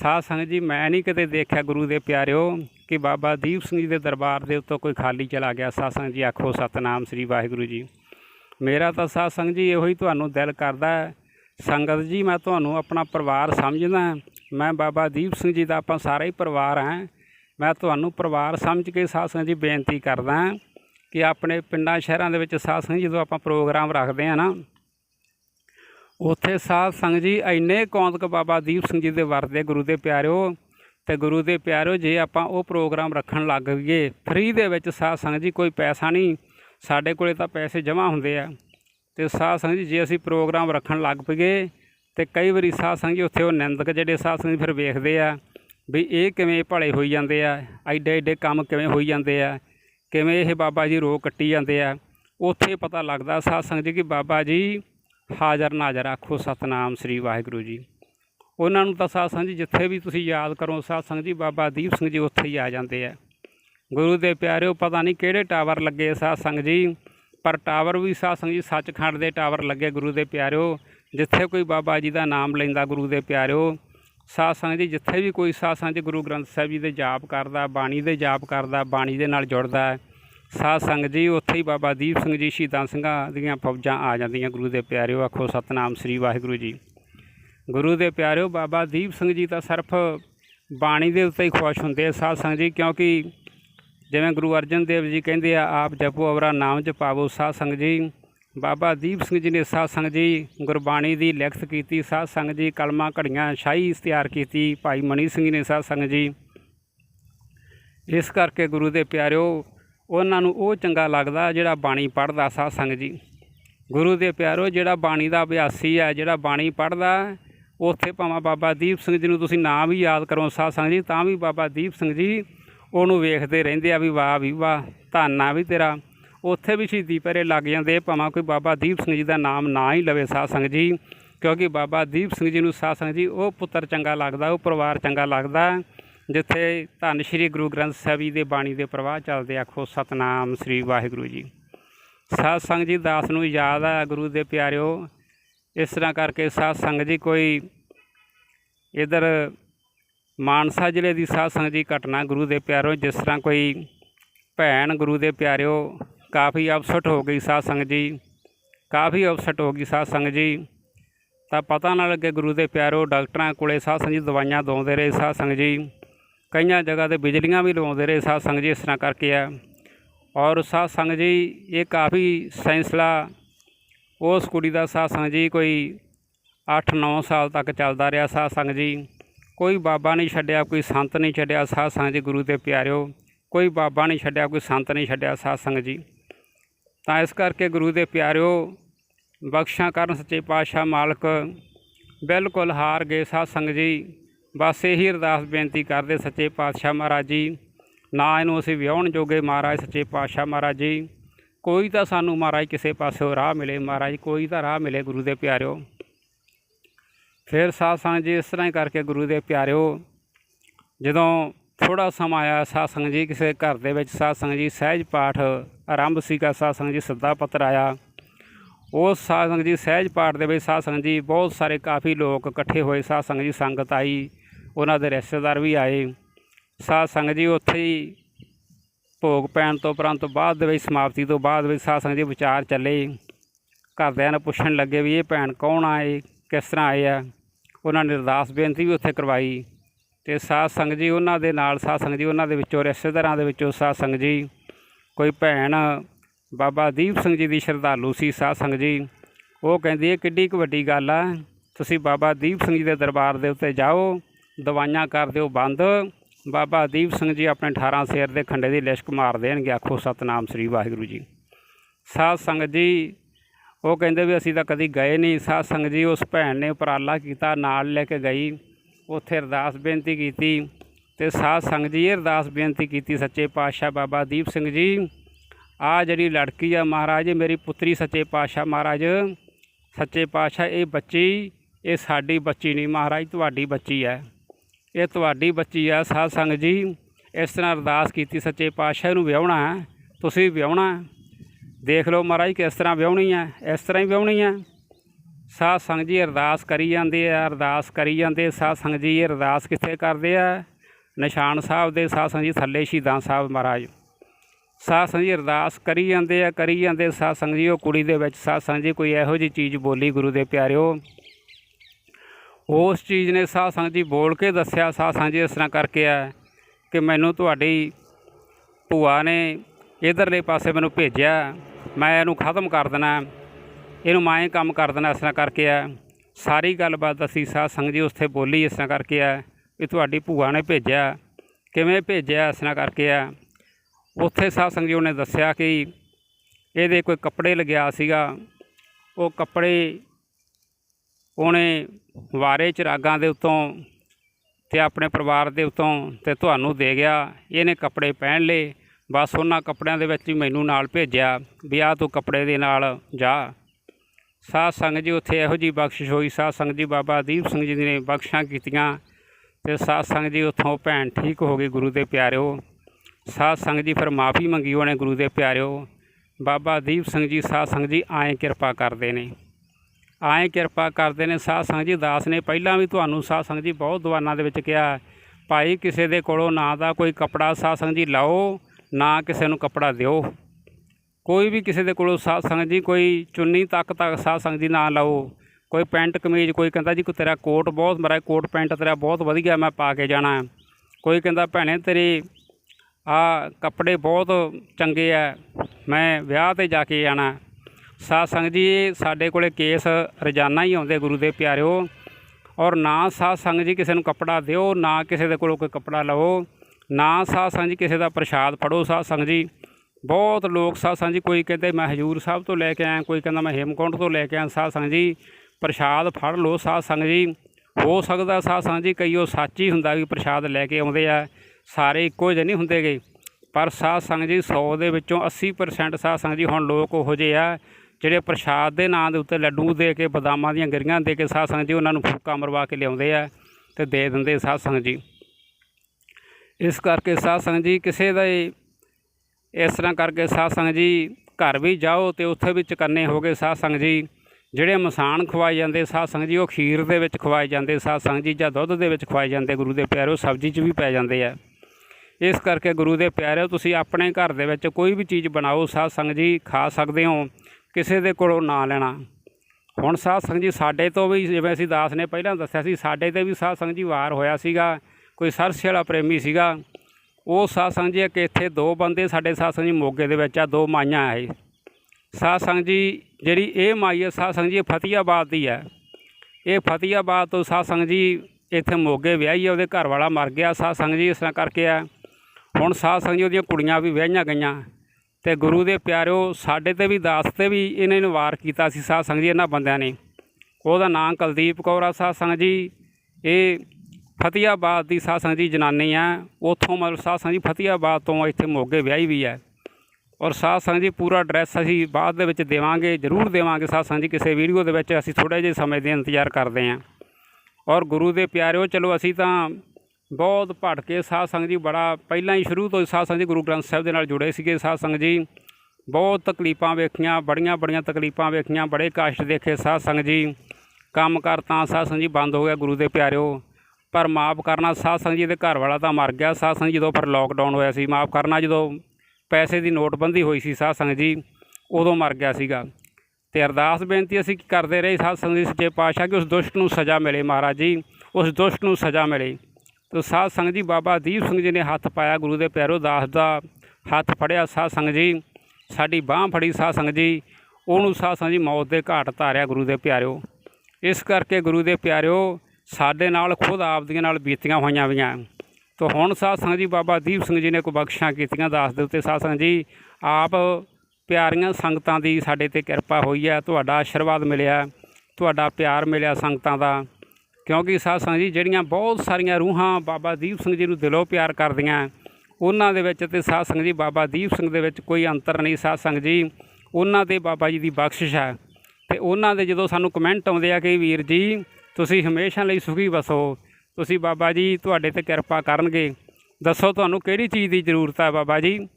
ਸਾਧ ਸੰਗਤ ਜੀ, ਮੈਂ ਨਹੀਂ ਕਦੇ ਦੇਖਿਆ ਗੁਰੂ ਦੇ ਪਿਆਰਿਓ। ਕਿ ਬਾਬਾ ਦੀਪ ਸਿੰਘ ਜੀ ਦੇ ਦਰਬਾਰ ਦੇ ਉੱਤੋਂ ਕੋਈ ਖਾਲੀ ਚਲਾ ਗਿਆ। ਸਾਧ ਜੀ ਆਖੋ, ਸਤਨਾਮ ਸ੍ਰੀ ਵਾਹਿਗੁਰੂ ਜੀ। ਮੇਰਾ ਤਾਂ ਸਾਧ ਜੀ ਇਹੋ ਹੀ ਤੁਹਾਨੂੰ ਦਿਲ ਕਰਦਾ ਹੈ। ਸੰਗਤ ਜੀ, ਮੈਂ ਤੁਹਾਨੂੰ ਆਪਣਾ ਪਰਿਵਾਰ ਸਮਝਦਾ ਮੈਂ ਬਾਬਾ ਦੀਪ ਸਿੰਘ ਜੀ ਦਾ ਆਪਾਂ ਸਾਰਾ ਹੀ ਪਰਿਵਾਰ ਹਾਂ। ਮੈਂ ਤੁਹਾਨੂੰ ਪਰਿਵਾਰ ਸਮਝ ਕੇ ਸਾਧ ਜੀ ਬੇਨਤੀ ਕਰਦਾ ਕਿ ਆਪਣੇ ਪਿੰਡਾਂ ਸ਼ਹਿਰਾਂ ਦੇ ਵਿੱਚ ਸਾਧ ਜਦੋਂ ਆਪਾਂ ਪ੍ਰੋਗਰਾਮ ਰੱਖਦੇ ਆ ਨਾ, ਉੱਥੇ ਸਾਧ ਸੰਗਤ ਜੀ ਇੰਨੇ ਕੌਂਤਕ ਬਾਬਾ ਦੀਪ ਸਿੰਘ ਜੀ ਦੇ ਵਰਦੇ ਗੁਰੂ ਦੇ ਪਿਆਰਿਓ ਤੇ ਗੁਰੂ ਦੇ ਪਿਆਰੋ, ਜੇ ਆਪਾਂ ਉਹ ਪ੍ਰੋਗਰਾਮ ਰੱਖਣ ਲੱਗ ਗਏ ਫ੍ਰੀ ਦੇ ਵਿੱਚ ਸਾਧ ਸੰਗਤ ਜੀ ਕੋਈ ਪੈਸਾ ਨਹੀਂ, ਸਾਡੇ ਕੋਲੇ ਤਾਂ ਪੈਸੇ ਜਮ੍ਹਾਂ ਹੁੰਦੇ ਆ। ਤੇ ਸਾਧ ਸੰਗਤ ਜੀ, ਜੇ ਅਸੀਂ ਪ੍ਰੋਗਰਾਮ ਰੱਖਣ ਲੱਗ ਪਈਏ, ਤੇ ਕਈ ਵਾਰੀ ਸਾਧ ਸੰਗਤ ਜੀ ਉੱਥੇ ਉਹ ਨਿੰਦਕ ਜਿਹੜੇ ਸਾਧ ਸੰਗਤ ਜੀ ਫਿਰ ਵੇਖਦੇ ਆ, ਵੀ ਇਹ ਕਿਵੇਂ ਭਲੇ ਹੋਈ ਜਾਂਦੇ ਆ, ਐਡੇ ਐਡੇ ਕੰਮ ਕਿਵੇਂ ਹੋਈ ਜਾਂਦੇ ਆ, ਕਿਵੇਂ ਇਹ ਬਾਬਾ ਜੀ ਰੋ ਕੱਟੀ ਜਾਂਦੇ ਆ। ਉੱਥੇ ਪਤਾ ਲੱਗਦਾ ਸਾਧ ਸੰਗਤ ਜੀ ਕਿ ਬਾਬਾ ਜੀ ਹਾਜ਼ਰ ਨਾਜ਼ਰ ਆਖੋ ਸਤਨਾਮ ਸ੍ਰੀ ਵਾਹਿਗੁਰੂ ਜੀ। ਉਹਨਾਂ ਨੂੰ ਤਾਂ ਸਾਧ ਸੰਗਤ ਜੀ ਜਿੱਥੇ ਵੀ ਤੁਸੀਂ ਯਾਦ ਕਰੋ, ਸਾਧ ਸੰਗਤ ਜੀ ਬਾਬਾ ਦੀਪ ਸਿੰਘ ਜੀ ਉੱਥੇ ਹੀ ਆ ਜਾਂਦੇ ਆ। ਗੁਰੂ ਦੇ ਪਿਆਰਿਓ, ਪਤਾ ਨਹੀਂ ਕਿਹੜੇ ਟਾਵਰ ਲੱਗੇ ਸਾਧ ਸੰਗਤ ਜੀ, ਪਰ ਟਾਵਰ ਵੀ ਸਾਧ ਸੰਗਤ ਜੀ ਸੱਚਖੰਡ ਦੇ ਟਾਵਰ ਲੱਗੇ ਗੁਰੂ ਦੇ ਪਿਆਰਿਓ। ਜਿੱਥੇ ਕੋਈ ਬਾਬਾ ਜੀ ਦਾ ਨਾਮ ਲੈਂਦਾ ਗੁਰੂ ਦੇ ਪਿਆਰਿਓ, ਸਾਧ ਸੰਗਤ ਜੀ ਜਿੱਥੇ ਵੀ ਕੋਈ ਸਾਧ ਸੰਗਤ ਜੀ ਗੁਰੂ ਗ੍ਰੰਥ ਸਾਹਿਬ ਜੀ ਦੇ ਜਾਪ ਕਰਦਾ, ਬਾਣੀ ਦੇ ਜਾਪ ਕਰਦਾ, ਬਾਣੀ ਦੇ ਨਾਲ ਜੁੜਦਾ ਹੈ, ਸਾਧ ਸੰਗਤ ਜੀ ਉੱਥੇ ਹੀ ਬਾਬਾ ਦੀਪ ਸਿੰਘ ਜੀ ਸ਼ਹੀਦਾਂ ਸਿੰਘਾਂ ਦੀਆਂ ਫੌਜਾਂ ਆ ਜਾਂਦੀਆਂ ਗੁਰੂ ਦੇ ਪਿਆਰਿਓ। ਆਖੋ ਸਤਨਾਮ ਸ੍ਰੀ ਵਾਹਿਗੁਰੂ ਜੀ। ਗੁਰੂ ਦੇ ਪਿਆਰਿਓ, ਬਾਬਾ ਦੀਪ ਸਿੰਘ ਜੀ ਤਾਂ ਸਿਰਫ ਬਾਣੀ ਦੇ ਉੱਤੇ ਹੀ ਖੁਸ਼ ਹੁੰਦੇ ਆ ਸਾਧ ਸੰਗਤ ਜੀ, ਕਿਉਂਕਿ ਜਿਵੇਂ ਗੁਰੂ ਅਰਜਨ ਦੇਵ ਜੀ ਕਹਿੰਦੇ ਆ, ਆਪ ਜਪੋ, ਅਵਰਾ ਨਾਮ ਜਪਾਵੋ। ਸਾਧ ਸੰਗਤ ਜੀ, ਬਾਬਾ ਦੀਪ ਸਿੰਘ ਜੀ ਨੇ ਸਾਧ ਸੰਗਤ ਜੀ ਗੁਰਬਾਣੀ ਦੀ ਲਿਖਤ ਕੀਤੀ, ਸਾਧ ਸੰਗਤ ਜੀ ਕਲਮਾਂ ਘੜੀਆਂ ਸ਼ਾਹੀ ਤਿਆਰ ਕੀਤੀ, ਭਾਈ ਮਣੀ ਸਿੰਘ ਜੀ ਨੇ ਸਾਧ ਸੰਗਤ ਜੀ। ਇਸ ਕਰਕੇ ਗੁਰੂ ਦੇ ਪਿਆਰਿਓ, ਉਹਨਾਂ ਨੂੰ ਉਹ ਚੰਗਾ ਲੱਗਦਾ ਜਿਹੜਾ ਬਾਣੀ ਪੜ੍ਹਦਾ ਸਾਧ ਸੰਗਤ ਜੀ। ਗੁਰੂ ਦੇ ਪਿਆਰੋ ਜਿਹੜਾ ਬਾਣੀ ਦਾ ਅਭਿਆਸੀ ਹੈ ਜਿਹੜਾ ਬਾਣੀ ਪੜ੍ਹਦਾ ਉੱਥੇ ਭਾਵੇਂ ਬਾਬਾ ਦੀਪ ਸਿੰਘ ਜੀ ਨੂੰ ਤੁਸੀਂ ਨਾਮ ਵੀ ਯਾਦ ਕਰੋ, ਸਾਧ ਸੰਗਤ ਜੀ, ਤਾਂ ਵੀ ਬਾਬਾ ਦੀਪ ਸਿੰਘ ਜੀ ਉਹਨੂੰ ਵੇਖਦੇ ਰਹਿੰਦੇ ਆ ਵੀ ਵਾਹ ਵੀ ਵਾਹ, ਧੰਨਾ ਵੀ ਤੇਰਾ। ਉੱਥੇ ਵੀ ਸ਼ਹੀਦੀ ਪਹਿਰੇ ਲੱਗ ਜਾਂਦੇ ਭਾਵੇਂ ਕੋਈ ਬਾਬਾ ਦੀਪ ਸਿੰਘ ਜੀ ਦਾ ਨਾਮ ਨਾ ਹੀ ਲਵੇ ਸਾਧ ਸੰਗਤ ਜੀ, ਕਿਉਂਕਿ ਬਾਬਾ ਦੀਪ ਸਿੰਘ ਜੀ ਨੂੰ ਸਾਧ ਸੰਗਤ ਜੀ, ਉਹ ਪੁੱਤਰ ਚੰਗਾ ਲੱਗਦਾ, ਉਹ ਪਰਿਵਾਰ ਚੰਗਾ ਲੱਗਦਾ। ਜਿੱਥੇ ਧੰਨ ਸ਼੍ਰੀ ਗੁਰੂ ਗ੍ਰੰਥ ਸਾਹਿਬ ਜੀ ਦੇ ਬਾਣੀ ਦੇ ਪ੍ਰਵਾਹ ਚੱਲਦੇ ਆਖੋ ਸਤਨਾਮ ਸ੍ਰੀ ਵਾਹਿਗੁਰੂ ਜੀ। ਸਾਧ ਸੰਗਤ ਜੀ, ਦਾਸ ਨੂੰ ਯਾਦ ਆ, ਗੁਰੂ ਦੇ ਪਿਆਰਿਓ ਇਸ ਤਰ੍ਹਾਂ ਕਰਕੇ ਸਾਧ ਸੰਗਤ ਜੀ ਕੋਈ ਇਧਰ ਮਾਨਸਾ ਜ਼ਿਲ੍ਹੇ ਦੀ ਸਾਧ ਸੰਗਤ ਜੀ ਘਟਨਾ ਗੁਰੂ ਦੇ ਪਿਆਰਿਓ ਜਿਸ ਤਰ੍ਹਾਂ ਕੋਈ ਭੈਣ ਗੁਰੂ ਦੇ ਪਿਆਰਿਓ ਕਾਫੀ ਅਪਸੈਟ ਹੋ ਗਈ ਸਾਧ ਸੰਗਤ ਜੀ, ਕਾਫੀ ਅਪਸੈਟ ਹੋ ਗਈ ਸਾਧ ਸੰਗਤ ਜੀ। ਤਾਂ ਪਤਾ ਨਾ ਲੱਗੇ ਗੁਰੂ ਦੇ ਪਿਆਰਿਓ ਡਾਕਟਰਾਂ ਕੋਲੇ ਸਾਧ ਸੰਗਤ ਜੀ ਦਵਾਈਆਂ ਦਵਾਉਂਦੇ ਰਹੇ ਸਾਧ ਸੰਗਤ ਜੀ। ਕਈਆਂ ਜਗ੍ਹਾ ਤੇ ਬਿਜਲੀਆਂ ਵੀ ਲਵਾਉਂਦੇ ਰਹੇ ਸਾਧ ਸੰਗਤ ਜੀ ਇਸ ਤਰ੍ਹਾਂ ਕਰਕੇ ਆ। ਔਰ ਸਾਧ ਸੰਗਤ ਜੀ ਇਹ ਕਾਫੀ ਸੈਂਸਲਾ ਉਸ ਕੁੜੀ ਦਾ ਸਾਧ ਜੀ ਕੋਈ 8-9 ਸਾਲ ਤੱਕ ਚੱਲਦਾ ਰਿਹਾ ਸਾਧ ਜੀ। ਕੋਈ ਬਾਬਾ ਨਹੀਂ ਛੱਡਿਆ, ਕੋਈ ਸੰਤ ਨਹੀਂ ਛੱਡਿਆ ਸਾਧ ਜੀ ਗੁਰੂ ਦੇ ਪਿਆਰਿਓ। ਕੋਈ ਬਾਬਾ ਨਹੀਂ ਛੱਡਿਆ, ਕੋਈ ਸੰਤ ਨਹੀਂ ਛੱਡਿਆ ਸਾਧ ਜੀ। ਤਾਂ ਇਸ ਕਰਕੇ ਗੁਰੂ ਦੇ ਪਿਆਰਿਓ, ਬਖਸ਼ਾਂ ਕਰਨ ਸੱਚੇ ਪਾਤਸ਼ਾਹ ਮਾਲਕ ਬਿਲਕੁਲ ਹਾਰ ਗਏ ਸਾਧ ਜੀ। ਬਸ ਇਹੀ ਅਰਦਾਸ ਬੇਨਤੀ ਕਰਦੇ ਸੱਚੇ ਪਾਤਸ਼ਾਹ ਮਹਾਰਾਜ ਜੀ। ਨਾ ਇਹਨੂੰ ਅਸੀਂ ਵਿਆਹਣ ਜੋਗੇ ਮਹਾਰਾਜ, ਸੱਚੇ ਪਾਤਸ਼ਾਹ ਮਹਾਰਾਜ ਜੀ। ਕੋਈ ਤਾਂ ਸਾਨੂੰ ਮਹਾਰਾਜ ਕਿਸੇ ਪਾਸਿਓਂ ਰਾਹ ਮਿਲੇ, ਮਹਾਰਾਜ ਕੋਈ ਤਾਂ ਰਾਹ ਮਿਲੇ ਗੁਰੂ ਦੇ ਪਿਆਰਿਓ। ਫਿਰ ਸਾਧ ਸੰਗਤ ਜੀ ਇਸ ਤਰ੍ਹਾਂ ਹੀ ਕਰਕੇ ਗੁਰੂ ਦੇ ਪਿਆਰਿਓ, ਜਦੋਂ ਥੋੜਾ ਸਮਾਂ ਆਇਆ, ਸਾਧ ਸੰਗਤ ਜੀ ਕਿਸੇ ਘਰ ਦੇ ਵਿੱਚ, ਸਾਧ ਸੰਗਤ ਜੀ ਸਹਿਜ ਪਾਠ ਆਰੰਭ ਸੀਗਾ, ਸਾਧ ਸੰਗਤ ਜੀ ਸੱਦਾ ਪੱਤਰ ਆਇਆ। ਉਸ ਸਾਧ ਸੰਗਤ ਜੀ ਸਹਿਜ ਪਾਠ ਦੇ ਵਿੱਚ ਸਾਧ ਸੰਗਤ ਜੀ ਬਹੁਤ ਸਾਰੇ ਕਾਫੀ ਲੋਕ ਇਕੱਠੇ ਹੋਏ, ਸਾਧ ਸੰਗਤ ਜੀ ਸੰਗਤ ਆਈ, ਉਹਨਾਂ ਦੇ ਰਿਸ਼ਤੇਦਾਰ ਵੀ ਆਏ। ਸਾਧ ਸੰਗਤ ਜੀ ਉੱਥੇ ਹੀ ਭੋਗ ਪੈਣ ਤੋਂ ਉਪਰੰਤ ਬਾਅਦ ਦੇ ਵਿੱਚ ਸਮਾਪਤੀ ਤੋਂ ਬਾਅਦ ਵਿੱਚ ਸਾਧ ਸੰਗਤ ਜੀ ਵਿਚਾਰ ਚੱਲੇ। ਘਰਦਿਆਂ ਨੂੰ ਪੁੱਛਣ ਲੱਗੇ ਵੀ ਇਹ ਭੈਣ ਕੌਣ ਆਏ ਕਿਸ ਤਰ੍ਹਾਂ ਆਏ ਆ? ਉਹਨਾਂ ਨੇ ਅਰਦਾਸ ਬੇਨਤੀ ਵੀ ਉੱਥੇ ਕਰਵਾਈ। ਤੇ ਸਾਧ ਸੰਗਤ ਜੀ ਉਹਨਾਂ ਦੇ ਨਾਲ, ਸਾਧ ਸੰਗਤ ਜੀ ਉਹਨਾਂ ਦੇ ਵਿੱਚੋਂ, ਰਿਸ਼ਤੇਦਾਰਾਂ ਦੇ ਵਿੱਚੋਂ ਸਾਧ ਸੰਗਤ ਜੀ, ਕੋਈ ਭੈਣ ਬਾਬਾ ਦੀਪ ਸਿੰਘ ਜੀ ਦੀ ਸ਼ਰਧਾਲੂ ਸੀ ਸਾਧ ਸੰਗਤ ਜੀ। ਉਹ ਕਹਿੰਦੀ, ਇਹ ਕਿੱਡੀ ਕੁ ਵੱਡੀ ਗੱਲ ਆ। ਤੁਸੀਂ ਬਾਬਾ ਦੀਪ ਸਿੰਘ ਜੀ ਦੇ ਦਰਬਾਰ ਦੇ ਉੱਤੇ ਜਾਓ, ਦਵਾਈਆਂ ਕਰ ਦਿਓ ਬੰਦ। ਬਾਬਾ ਦੀਪ ਸਿੰਘ ਜੀ ਆਪਣੇ 18 ਸਿਰ ਦੇ ਖੰਡੇ ਦੀ ਲਿਸ਼ਕ ਮਾਰ ਦੇਣਗੇ, ਆਖੋ ਸਤਨਾਮ ਸ੍ਰੀ ਵਾਹਿਗੁਰੂ ਜੀ। ਸਾਧ ਸੰਗਤ ਜੀ, ਉਹ ਕਹਿੰਦੇ ਵੀ ਅਸੀਂ ਤਾਂ ਕਦੀ ਗਏ ਨਹੀਂ। ਸਾਧ ਸੰਗਤ ਜੀ, ਉਸ ਭੈਣ ਨੇ ਉਪਰਾਲਾ ਕੀਤਾ, ਨਾਲ ਲੈ ਕੇ ਗਈ। ਉੱਥੇ ਅਰਦਾਸ ਬੇਨਤੀ ਕੀਤੀ ਤੇ ਸਾਧ ਸੰਗਤ ਜੀ ਇਹ ਅਰਦਾਸ ਬੇਨਤੀ ਕੀਤੀ, ਸੱਚੇ ਪਾਤਸ਼ਾਹ ਬਾਬਾ ਦੀਪ ਸਿੰਘ ਜੀ, ਆ ਜਿਹੜੀ ਲੜਕੀ ਆ ਮਹਾਰਾਜ ਮੇਰੀ ਪੁੱਤਰੀ ਸੱਚੇ ਪਾਤਸ਼ਾਹ ਮਹਾਰਾਜ। ਸੱਚੇ ਪਾਤਸ਼ਾਹ, ਇਹ ਬੱਚੀ, ਇਹ ਸਾਡੀ ਬੱਚੀ ਨਹੀਂ ਮਹਾਰਾਜ, ਤੁਹਾਡੀ ਬੱਚੀ ਹੈ। ਇਹ ਤੁਹਾਡੀ ਬੱਚੀ ਆ ਸਾਧ ਸੰਗਤ ਜੀ। ਇਸ ਤਰ੍ਹਾਂ ਅਰਦਾਸ ਕੀਤੀ ਸੱਚੇ ਪਾਤਸ਼ਾਹ ਨੂੰ ਵਿਆਹਣਾ ਹੈ। ਤੁਸੀਂ ਵਿਆਹਣਾ ਦੇਖ ਲਓ ਮਹਾਰਾਜ ਕਿਸ ਤਰ੍ਹਾਂ ਵਿਆਹਣੀ ਹੈ। ਇਸ ਤਰ੍ਹਾਂ ਹੀ ਵਿਆਹਣੀ ਹੈ। ਸਾਧ ਸੰਗਤ ਜੀ ਅਰਦਾਸ ਕਰੀ ਜਾਂਦੇ ਆ, ਅਰਦਾਸ ਕਰੀ ਜਾਂਦੇ। ਸਾਧ ਸੰਗਤ ਜੀ ਇਹ ਅਰਦਾਸ ਕਿੱਥੇ ਕਰਦੇ ਆ? ਨਿਸ਼ਾਨ ਸਾਹਿਬ ਦੇ ਸਾਧ ਸੰਗਤ ਜੀ ਥੱਲੇ ਸ਼ਹੀਦਾਂ ਸਾਹਿਬ ਮਹਾਰਾਜ। ਸਾਧ ਸੰਗਤ ਜੀ ਅਰਦਾਸ ਕਰੀ ਜਾਂਦੇ ਆ, ਕਰੀ ਜਾਂਦੇ। ਸਾਧ ਸੰਗਤ ਜੀ ਉਹ ਕੁੜੀ ਦੇ ਵਿੱਚ, ਸਾਧ ਸੰਗਤ ਜੀ ਕੋਈ ਇਹੋ ਜਿਹੀ ਚੀਜ਼ ਬੋਲੀ ਗੁਰੂ ਦੇ ਪਿਆਰਿਓ। ਉਸ ਚੀਜ਼ ਨੇ ਸਾਧ ਸੰਗਤ ਜੀ ਬੋਲ ਕੇ ਦੱਸਿਆ, ਸਾਧ ਸੰਗਤ ਜੀ ਇਸ ਤਰ੍ਹਾਂ ਕਰਕੇ ਆ ਕਿ ਮੈਨੂੰ ਤੁਹਾਡੀ ਭੂਆ ਨੇ ਇਧਰਲੇ ਪਾਸੇ ਮੈਨੂੰ ਭੇਜਿਆ, ਮੈਂ ਇਹਨੂੰ ਖਤਮ ਕਰ ਦੇਣਾ, ਇਹਨੂੰ ਮੈਂ ਹੀ ਕੰਮ ਕਰ ਦੇਣਾ ਇਸ ਤਰ੍ਹਾਂ ਕਰਕੇ ਆ। ਸਾਰੀ ਗੱਲਬਾਤ ਦੱਸੀ ਸਾਧ ਸੰਗਤ ਜੀ ਉੱਥੇ ਬੋਲੀ ਇਸ ਤਰ੍ਹਾਂ ਕਰਕੇ ਆ ਵੀ ਤੁਹਾਡੀ ਭੂਆ ਨੇ ਭੇਜਿਆ। ਕਿਵੇਂ ਭੇਜਿਆ ਇਸ ਤਰ੍ਹਾਂ ਕਰਕੇ ਆ? ਉੱਥੇ ਸਾਧ ਸੰਗਤ ਜੀ ਉਹਨੇ ਦੱਸਿਆ ਕਿ ਇਹਦੇ ਕੋਈ ਕੱਪੜੇ ਲਗਿਆ ਸੀਗਾ, ਉਹ ਕੱਪੜੇ ਉਹਨੇ ਵਾਰੇ ਚਿਰਾਗਾਂ ਦੇ ਉੱਤੋਂ ਤੇ ਆਪਣੇ ਪਰਿਵਾਰ ਦੇ ਉੱਤੋਂ ਤੇ ਤੁਹਾਨੂੰ ਦੇ ਗਿਆ। ਇਹਨੇ ਕੱਪੜੇ ਪਹਿਨ ਲਏ। ਬਸ ਉਹਨਾਂ ਕੱਪੜਿਆਂ ਦੇ ਵਿੱਚ ਹੀ ਮੈਨੂੰ ਨਾਲ ਭੇਜਿਆ ਵੀ ਆ ਤੂੰ ਕੱਪੜੇ ਦੇ ਨਾਲ ਜਾ। ਸਾਧ ਸੰਗਤ ਜੀ ਉੱਥੇ ਇਹੋ ਜੀ ਬਖਸ਼ਿਸ਼ ਹੋਈ। ਸਾਧ ਸੰਗਤ ਜੀ ਬਾਬਾ ਦੀਪ ਸਿੰਘ ਜੀ ਨੇ ਬਖਸ਼ਾਂ ਕੀਤੀਆਂ ਤੇ ਸਾਧ ਸੰਗਤ ਜੀ ਉੱਥੋਂ ਭੈਣ ਠੀਕ ਹੋ ਗਈ ਗੁਰੂ ਦੇ ਪਿਆਰਿਓ। ਸਾਧ ਸੰਗਤ ਜੀ ਫਿਰ ਮਾਫੀ ਮੰਗੀ ਉਹਨੇ ਗੁਰੂ ਦੇ ਪਿਆਰਿਓ। ਬਾਬਾ ਦੀਪ ਸਿੰਘ ਜੀ, ਸਾਧ ਸੰਗਤ ਜੀ ਆਏ ਕਿਰਪਾ ਕਰਦੇ ਨੇ। ਆਏ ਕਿਰਪਾ ਕਰਦੇ ਨੇ ਸਾਧ ਸੰਗਤ ਜੀ, ਦਾਸ ਨੇ ਪਹਿਲਾਂ ਵੀ ਤੁਹਾਨੂੰ ਸਾਧ ਸੰਗਤ ਜੀ ਬਹੁਤ ਦੀਵਾਨਾਂ ਦੇ ਵਿੱਚ ਕਿਹਾ ਭਾਈ ਕਿਸੇ ਦੇ ਕੋਲੋਂ ਨਾ ਦਾ ਕੋਈ ਕਪੜਾ ਸਾਧ ਸੰਗਤ ਜੀ ਲਾਓ, ਨਾ ਕਿਸੇ ਨੂੰ ਕਪੜਾ ਦਿਓ। ਕੋਈ ਵੀ ਕਿਸੇ ਦੇ ਕੋਲੋਂ ਸਾਧ ਸੰਗਤ ਜੀ ਕੋਈ ਚੁੰਨੀ ਤੱਕ ਤੱਕ ਸਾਧ ਸੰਗਤ ਜੀ ਨਾ ਲਾਓ। ਕੋਈ ਪੈਂਟ ਕਮੀਜ਼, ਕੋਈ ਕਹਿੰਦਾ ਜੀ ਕੋਈ ਤੇਰਾ ਕੋਟ ਬਹੁਤ ਮੇਰਾ ਕੋਟ ਪੈਂਟ ਤੇਰਾ ਬਹੁਤ ਵਧੀਆ, ਮੈਂ ਪਾ ਕੇ ਜਾਣਾ ਕੋਈ ਕਹਿੰਦਾ ਭੈਣੇ ਤੇਰੀ ਆ ਕੱਪੜੇ ਬਹੁਤ ਚੰਗੇ ਆ ਮੈਂ ਵਿਆਹ ਤੇ ਜਾ ਕੇ ਜਾਣਾ ਸਾਧ ਸੰਗਤ ਜੀ ਸਾਡੇ ਕੋਲੇ ਕੇਸ ਰੋਜ਼ਾਨਾ ਹੀ ਆਉਂਦੇ ਗੁਰੂ ਦੇ ਪਿਆਰਿਓ ਔਰ ਨਾ ਸਾਧ ਸੰਗਤ ਜੀ ਕਿਸੇ ਨੂੰ ਕੱਪੜਾ ਦਿਓ ਨਾ ਕਿਸੇ ਦੇ ਕੋਲੋਂ ਕੋਈ ਕੱਪੜਾ ਲਵੋ ਨਾ ਸਾਧ ਸੰਗਤ ਜੀ ਕਿਸੇ ਦਾ ਪ੍ਰਸ਼ਾਦ ਫੜੋ ਸਾਧ ਸੰਗਤ ਜੀ ਬਹੁਤ ਲੋਕ ਸਾਧ ਸੰਗਤ ਜੀ ਕੋਈ ਕਹਿੰਦੇ ਮੈਂ ਹਜੂਰ ਸਾਹਿਬ ਤੋਂ ਲੈ ਕੇ ਆਇਆ ਕੋਈ ਕਹਿੰਦਾ ਮੈਂ ਹੇਮਕੁੰਟ ਤੋਂ ਲੈ ਕੇ ਆਇਆ ਸਾਧ ਸੰਗਤ ਜੀ ਪ੍ਰਸ਼ਾਦ ਫੜ ਲਓ ਸਾਧ ਸੰਗਤ ਜੀ ਹੋ ਸਕਦਾ ਸਾਧ ਸੰਗਤ ਜੀ ਕਈ ਉਹ ਸੱਚ ਹੀ ਹੁੰਦਾ ਵੀ ਪ੍ਰਸ਼ਾਦ ਲੈ ਕੇ ਆਉਂਦੇ ਆ ਸਾਰੇ ਇੱਕੋ ਜਿਹੇ ਨਹੀਂ ਹੁੰਦੇਗੇ ਪਰ ਸਾਧ ਸੰਗਤ ਜੀ 100 ਦੇ ਵਿੱਚੋਂ 80% ਸਾਧ ਸੰਗਤ ਜੀ ਹੁਣ ਲੋਕ ਉਹੋ ਜਿਹੇ ਆ ਜਿਹੜੇ ਪ੍ਰਸ਼ਾਦ ਦੇ ਨਾਂ ਦੇ ਉੱਤੇ ਲੱਡੂ ਦੇ ਕੇ, ਬਦਾਮਾਂ ਦੀਆਂ ਗਰੀਆਂ ਦੇ ਕੇ ਸਾਧ ਸੰਗਤ ਜੀ ਉਹਨਾਂ ਨੂੰ ਫੂਕਾ ਮਰਵਾ ਕੇ ਲਿਆਉਂਦੇ ਆ ਤੇ ਦੇ ਦਿੰਦੇ ਸਾਧ ਸੰਗਤ ਜੀ। ਇਸ ਕਰਕੇ ਸਾਧ ਸੰਗਤ ਜੀ ਕਿਸੇ ਦਾ ਇਸ ਤਰ੍ਹਾਂ ਕਰਕੇ ਸਾਧ ਸੰਗਤ ਜੀ ਘਰ ਵੀ ਜਾਓ ਤੇ ਉੱਥੇ ਵੀ ਚਕੰਨੇ ਹੋ ਗਏ ਸਾਧ ਸੰਗਤ ਜੀ, ਜਿਹੜੇ ਮਸਾਨ ਖਵਾਏ ਜਾਂਦੇ ਸਾਧ ਸੰਗਤ ਜੀ, ਉਹ ਖੀਰ ਦੇ ਵਿੱਚ ਖਵਾਏ ਜਾਂਦੇ ਸਾਧ ਸੰਗਤ ਜੀ ਜਾਂ ਦੁੱਧ ਦੇ ਵਿੱਚ ਖਵਾਏ ਜਾਂਦੇ ਗੁਰੂ ਦੇ ਪਿਆਰਿਓ ਸਬਜ਼ੀ 'ਚ ਵੀ ਪੈ ਜਾਂਦੇ ਆ। ਇਸ ਕਰਕੇ ਗੁਰੂ ਦੇ ਪਿਆਰੇ, ਤੁਸੀਂ ਆਪਣੇ ਘਰ ਦੇ ਵਿੱਚ ਕੋਈ ਵੀ ਚੀਜ਼ ਬਣਾਓ, ਸਾਧ ਸੰਗਤ ਜੀ ਖਾ ਸਕਦੇ ਹੋ। ਕਿਸੇ ਦੇ ਕੋਲੋਂ ਨਾ ਲੈਣਾ। ਹੁਣ ਸਾਧ ਸੰਗਤ ਜੀ ਸਾਡੇ ਤੋਂ ਵੀ ਜਿਵੇਂ ਅਸੀਂ ਦਾਸ ਨੇ ਪਹਿਲਾਂ ਦੱਸਿਆ ਸੀ, ਸਾਡੇ ਤੇ ਵੀ ਸਾਧ ਸੰਗਤ ਜੀ ਵਾਰ ਹੋਇਆ ਸੀਗਾ, ਕੋਈ ਸਰਸੇ ਵਾਲਾ ਪ੍ਰੇਮੀ ਸੀਗਾ। ਉਹ ਸਾਧ ਸੰਗਤ ਜੀ ਕਿ ਇੱਥੇ ਦੋ ਬੰਦੇ ਸਾਡੇ ਸਾਧ ਸੰਗਤ ਜੀ ਮੋਗੇ ਦੇ ਵਿੱਚ ਆ, ਦੋ ਮਾਈਆਂ ਆਏ ਸਾਧ ਸੰਗਤ ਜੀ ਜਿਹੜੀ ਇਹ ਮਾਈ ਹੈ ਸਾਧ ਸੰਗਤ ਜੀ ਇਹ ਫਤਿਆਬਾਦ ਦੀ ਹੈ ਇਹ ਫਤਿਆਬਾਦ ਤੋਂ ਸਾਧ ਸੰਗਤ ਜੀ ਇੱਥੇ ਮੋਗੇ ਵਿਆਹੀ ਹੈ ਉਹਦੇ ਘਰ ਵਾਲਾ ਮਰ ਗਿਆ, ਸਾਧ ਸੰਗਤ ਜੀ ਇਸ ਤਰ੍ਹਾਂ ਕਰਕੇ ਆ। ਹੁਣ ਸਾਧ ਸੰਗਤ ਜੀ ਉਹਦੀਆਂ ਕੁੜੀਆਂ ਵੀ ਵਿਆਹੀਆਂ ਗਈਆਂ। ਤੇ ਗੁਰੂ ਦੇ ਪਿਆਰਿਓ, ਸਾਡੇ ਤੇ ਵੀ ਦਾਸ ਤੇ ਵੀ ਇਹਨਾਂ ਨੇ ਵਾਰ ਕੀਤਾ ਸੀ ਸਾਧ ਸੰਗਤ ਜੀ, ਇਹਨਾਂ ਬੰਦਿਆਂ ਨੇ। ਉਹਦਾ ਨਾਂ ਕੁਲਦੀਪ ਕੌਰ ਆ ਸਾਧ ਸੰਗਤ ਜੀ। ਇਹ ਫਤਿਆਬਾਦ ਦੀ ਸਾਧ ਸੰਗਤ ਜੀ ਜਨਾਨੀ ਆ। ਉੱਥੋਂ ਮਤਲਬ ਸਾਧ ਸੰਗਤ ਜੀ ਫਤਿਆਬਾਦ ਤੋਂ ਇੱਥੇ ਮੋਗੇ ਵਿਆਹੀ ਵੀ ਹੈ ਔਰ ਸਾਧ ਸੰਗਤ ਜੀ ਪੂਰਾ ਐਡਰੈਸ ਅਸੀਂ ਬਾਅਦ ਦੇ ਵਿੱਚ ਦੇਵਾਂਗੇ, ਜ਼ਰੂਰ ਦੇਵਾਂਗੇ ਸਾਧ ਸੰਗਤ ਜੀ ਕਿਸੇ ਵੀਡੀਓ ਦੇ ਵਿੱਚ। ਅਸੀਂ ਥੋੜ੍ਹੇ ਜਿਹੇ ਸਮੇਂ ਦੇ ਇੰਤਜ਼ਾਰ ਕਰਦੇ ਹਾਂ ਔਰ ਗੁਰੂ ਦੇ ਪਿਆਰਿਓ, ਚਲੋ ਅਸੀਂ ਤਾਂ ਬਹੁਤ ਭਟਕੇ ਸਾਧ ਸੰਗਤ ਜੀ ਬੜਾ ਪਹਿਲਾਂ ਹੀ ਸ਼ੁਰੂ ਤੋਂ ਹੀ ਸਾਧ ਸੰਗਤ ਜੀ ਗੁਰੂ ਗ੍ਰੰਥ ਸਾਹਿਬ ਦੇ ਨਾਲ ਜੁੜੇ ਸੀਗੇ ਸਾਧ ਸੰਗਤ ਜੀ। ਬਹੁਤ ਤਕਲੀਫਾਂ ਵੇਖੀਆਂ, ਬੜੀਆਂ ਬੜੀਆਂ ਤਕਲੀਫਾਂ ਵੇਖੀਆਂ, ਬੜੇ ਕਸ਼ਟ ਦੇਖੇ ਸਾਧ ਸੰਗਤ ਜੀ। ਕੰਮ ਕਰ ਤਾਂ ਸਾਧ ਸੰਗਤ ਜੀ ਬੰਦ ਹੋ ਗਿਆ ਗੁਰੂ ਦੇ ਪਿਆਰਿਓ। ਪਰ ਮਾਫ ਕਰਨਾ ਸਾਧ ਸੰਗਤ ਜੀ ਦੇ ਘਰ ਵਾਲਾ ਤਾਂ ਮਰ ਗਿਆ। ਸਾਧ ਸੰਗਤ ਜੀ ਜਦੋਂ ਫਿਰ ਲੋਕਡਾਊਨ ਹੋਇਆ ਸੀ, ਮਾਫ ਕਰਨਾ ਜਦੋਂ ਪੈਸੇ ਦੀ ਨੋਟਬੰਦੀ ਹੋਈ ਸੀ ਸਾਧ ਸੰਗਤ ਜੀ, ਉਦੋਂ ਮਰ ਗਿਆ ਸੀਗਾ। ਤੇ ਅਰਦਾਸ ਬੇਨਤੀ ਅਸੀਂ ਕਰਦੇ ਰਹੇ ਸਾਧ ਸੰਗਤ ਜੀ ਸੱਚੇ ਪਾਤਸ਼ਾਹ, ਕਿ ਉਸ ਦੁਸ਼ਟ ਨੂੰ ਸਜ਼ਾ ਮਿਲੇ ਮਹਾਰਾਜ ਜੀ, ਉਸ ਦੁਸ਼ਟ ਨੂੰ ਸਜ਼ਾ ਮਿਲੇ। ਤੇ ਸਾਧ ਸੰਗਤ ਜੀ ਬਾਬਾ ਦੀਪ ਸਿੰਘ ਜੀ ਨੇ ਹੱਥ ਪਾਇਆ ਗੁਰੂ ਦੇ ਪਿਆਰੋ, ਦਾਸ ਦਾ ਹੱਥ ਫੜਿਆ ਸਾਧ ਸੰਗਤ ਜੀ, ਸਾਡੀ ਬਾਹ ਫੜੀ ਸਾਧ ਸੰਗਤ ਜੀ, ਉਹਨੂੰ ਸਾਧ ਸੰਗਤ ਜੀ ਮੌਤ ਦੇ ਘਾਟ ਧਾਰਿਆ ਗੁਰੂ ਦੇ ਪਿਆਰਿਓ ਇਸ ਕਰਕੇ ਗੁਰੂ ਦੇ ਪਿਆਰਿਓ ਸਾਡੇ ਨਾਲ ਖੁਦ ਆਪ ਦੀਆਂ ਨਾਲ ਬੀਤੀਆਂ ਹੋਈਆਂ ਵੀਆਂ। ਤੋ ਹੁਣ ਸਾਧ ਸੰਗਤ ਜੀ ਬਾਬਾ ਦੀਪ ਸਿੰਘ ਜੀ ਨੇ ਕੋਈ ਬਖਸ਼ਾਂ ਕੀਤੀਆਂ ਦਾਸ ਦੇ ਉੱਤੇ, ਸਾਧ ਸੰਗਤ ਜੀ, ਆਪ ਪਿਆਰੀਆਂ ਸੰਗਤਾਂ ਦੀ ਸਾਡੇ ਤੇ ਕਿਰਪਾ ਹੋਈ ਹੈ, ਤੁਹਾਡਾ ਆਸ਼ੀਰਵਾਦ ਮਿਲਿਆ, ਤੁਹਾਡਾ ਪਿਆਰ ਮਿਲਿਆ ਸੰਗਤਾਂ ਦਾ। ਕਿਉਂਕਿ ਸਾਧ ਸੰਗਤ ਜੀ, ਜਿਹੜੀਆਂ ਬਹੁਤ ਸਾਰੀਆਂ ਰੂਹਾਂ ਬਾਬਾ ਦੀਪ ਸਿੰਘ ਜੀ ਨੂੰ ਦਿਲੋਂ ਪਿਆਰ ਕਰਦੀਆਂ, ਉਹਨਾਂ ਦੇ ਵਿੱਚ ਤੇ ਸਾਧ ਸੰਗਤ ਜੀ, ਬਾਬਾ ਦੀਪ ਸਿੰਘ ਦੇ ਵਿੱਚ ਕੋਈ ਅੰਤਰ ਨਹੀਂ ਸਾਧ ਸੰਗਤ ਜੀ। ਉਹਨਾਂ ਤੇ ਬਾਬਾ ਜੀ ਦੀ ਬਖਸ਼ਿਸ਼ ਹੈ। ਤੇ ਉਹਨਾਂ ਦੇ ਜਦੋਂ ਸਾਨੂੰ ਕਮੈਂਟ ਆਉਂਦੇ ਆ ਕਿ ਵੀਰ ਜੀ, ਤੁਸੀਂ ਹਮੇਸ਼ਾ ਲਈ ਸੁਖੀ ਵਸੋ, ਤੁਸੀਂ ਬਾਬਾ ਜੀ ਤੁਹਾਡੇ ਤੇ ਕਿਰਪਾ ਕਰਨਗੇ। ਦੱਸੋ ਤੁਹਾਨੂੰ ਕਿਹੜੀ ਚੀਜ਼ ਦੀ ਜ਼ਰੂਰਤ ਹੈ ਬਾਬਾ ਜੀ?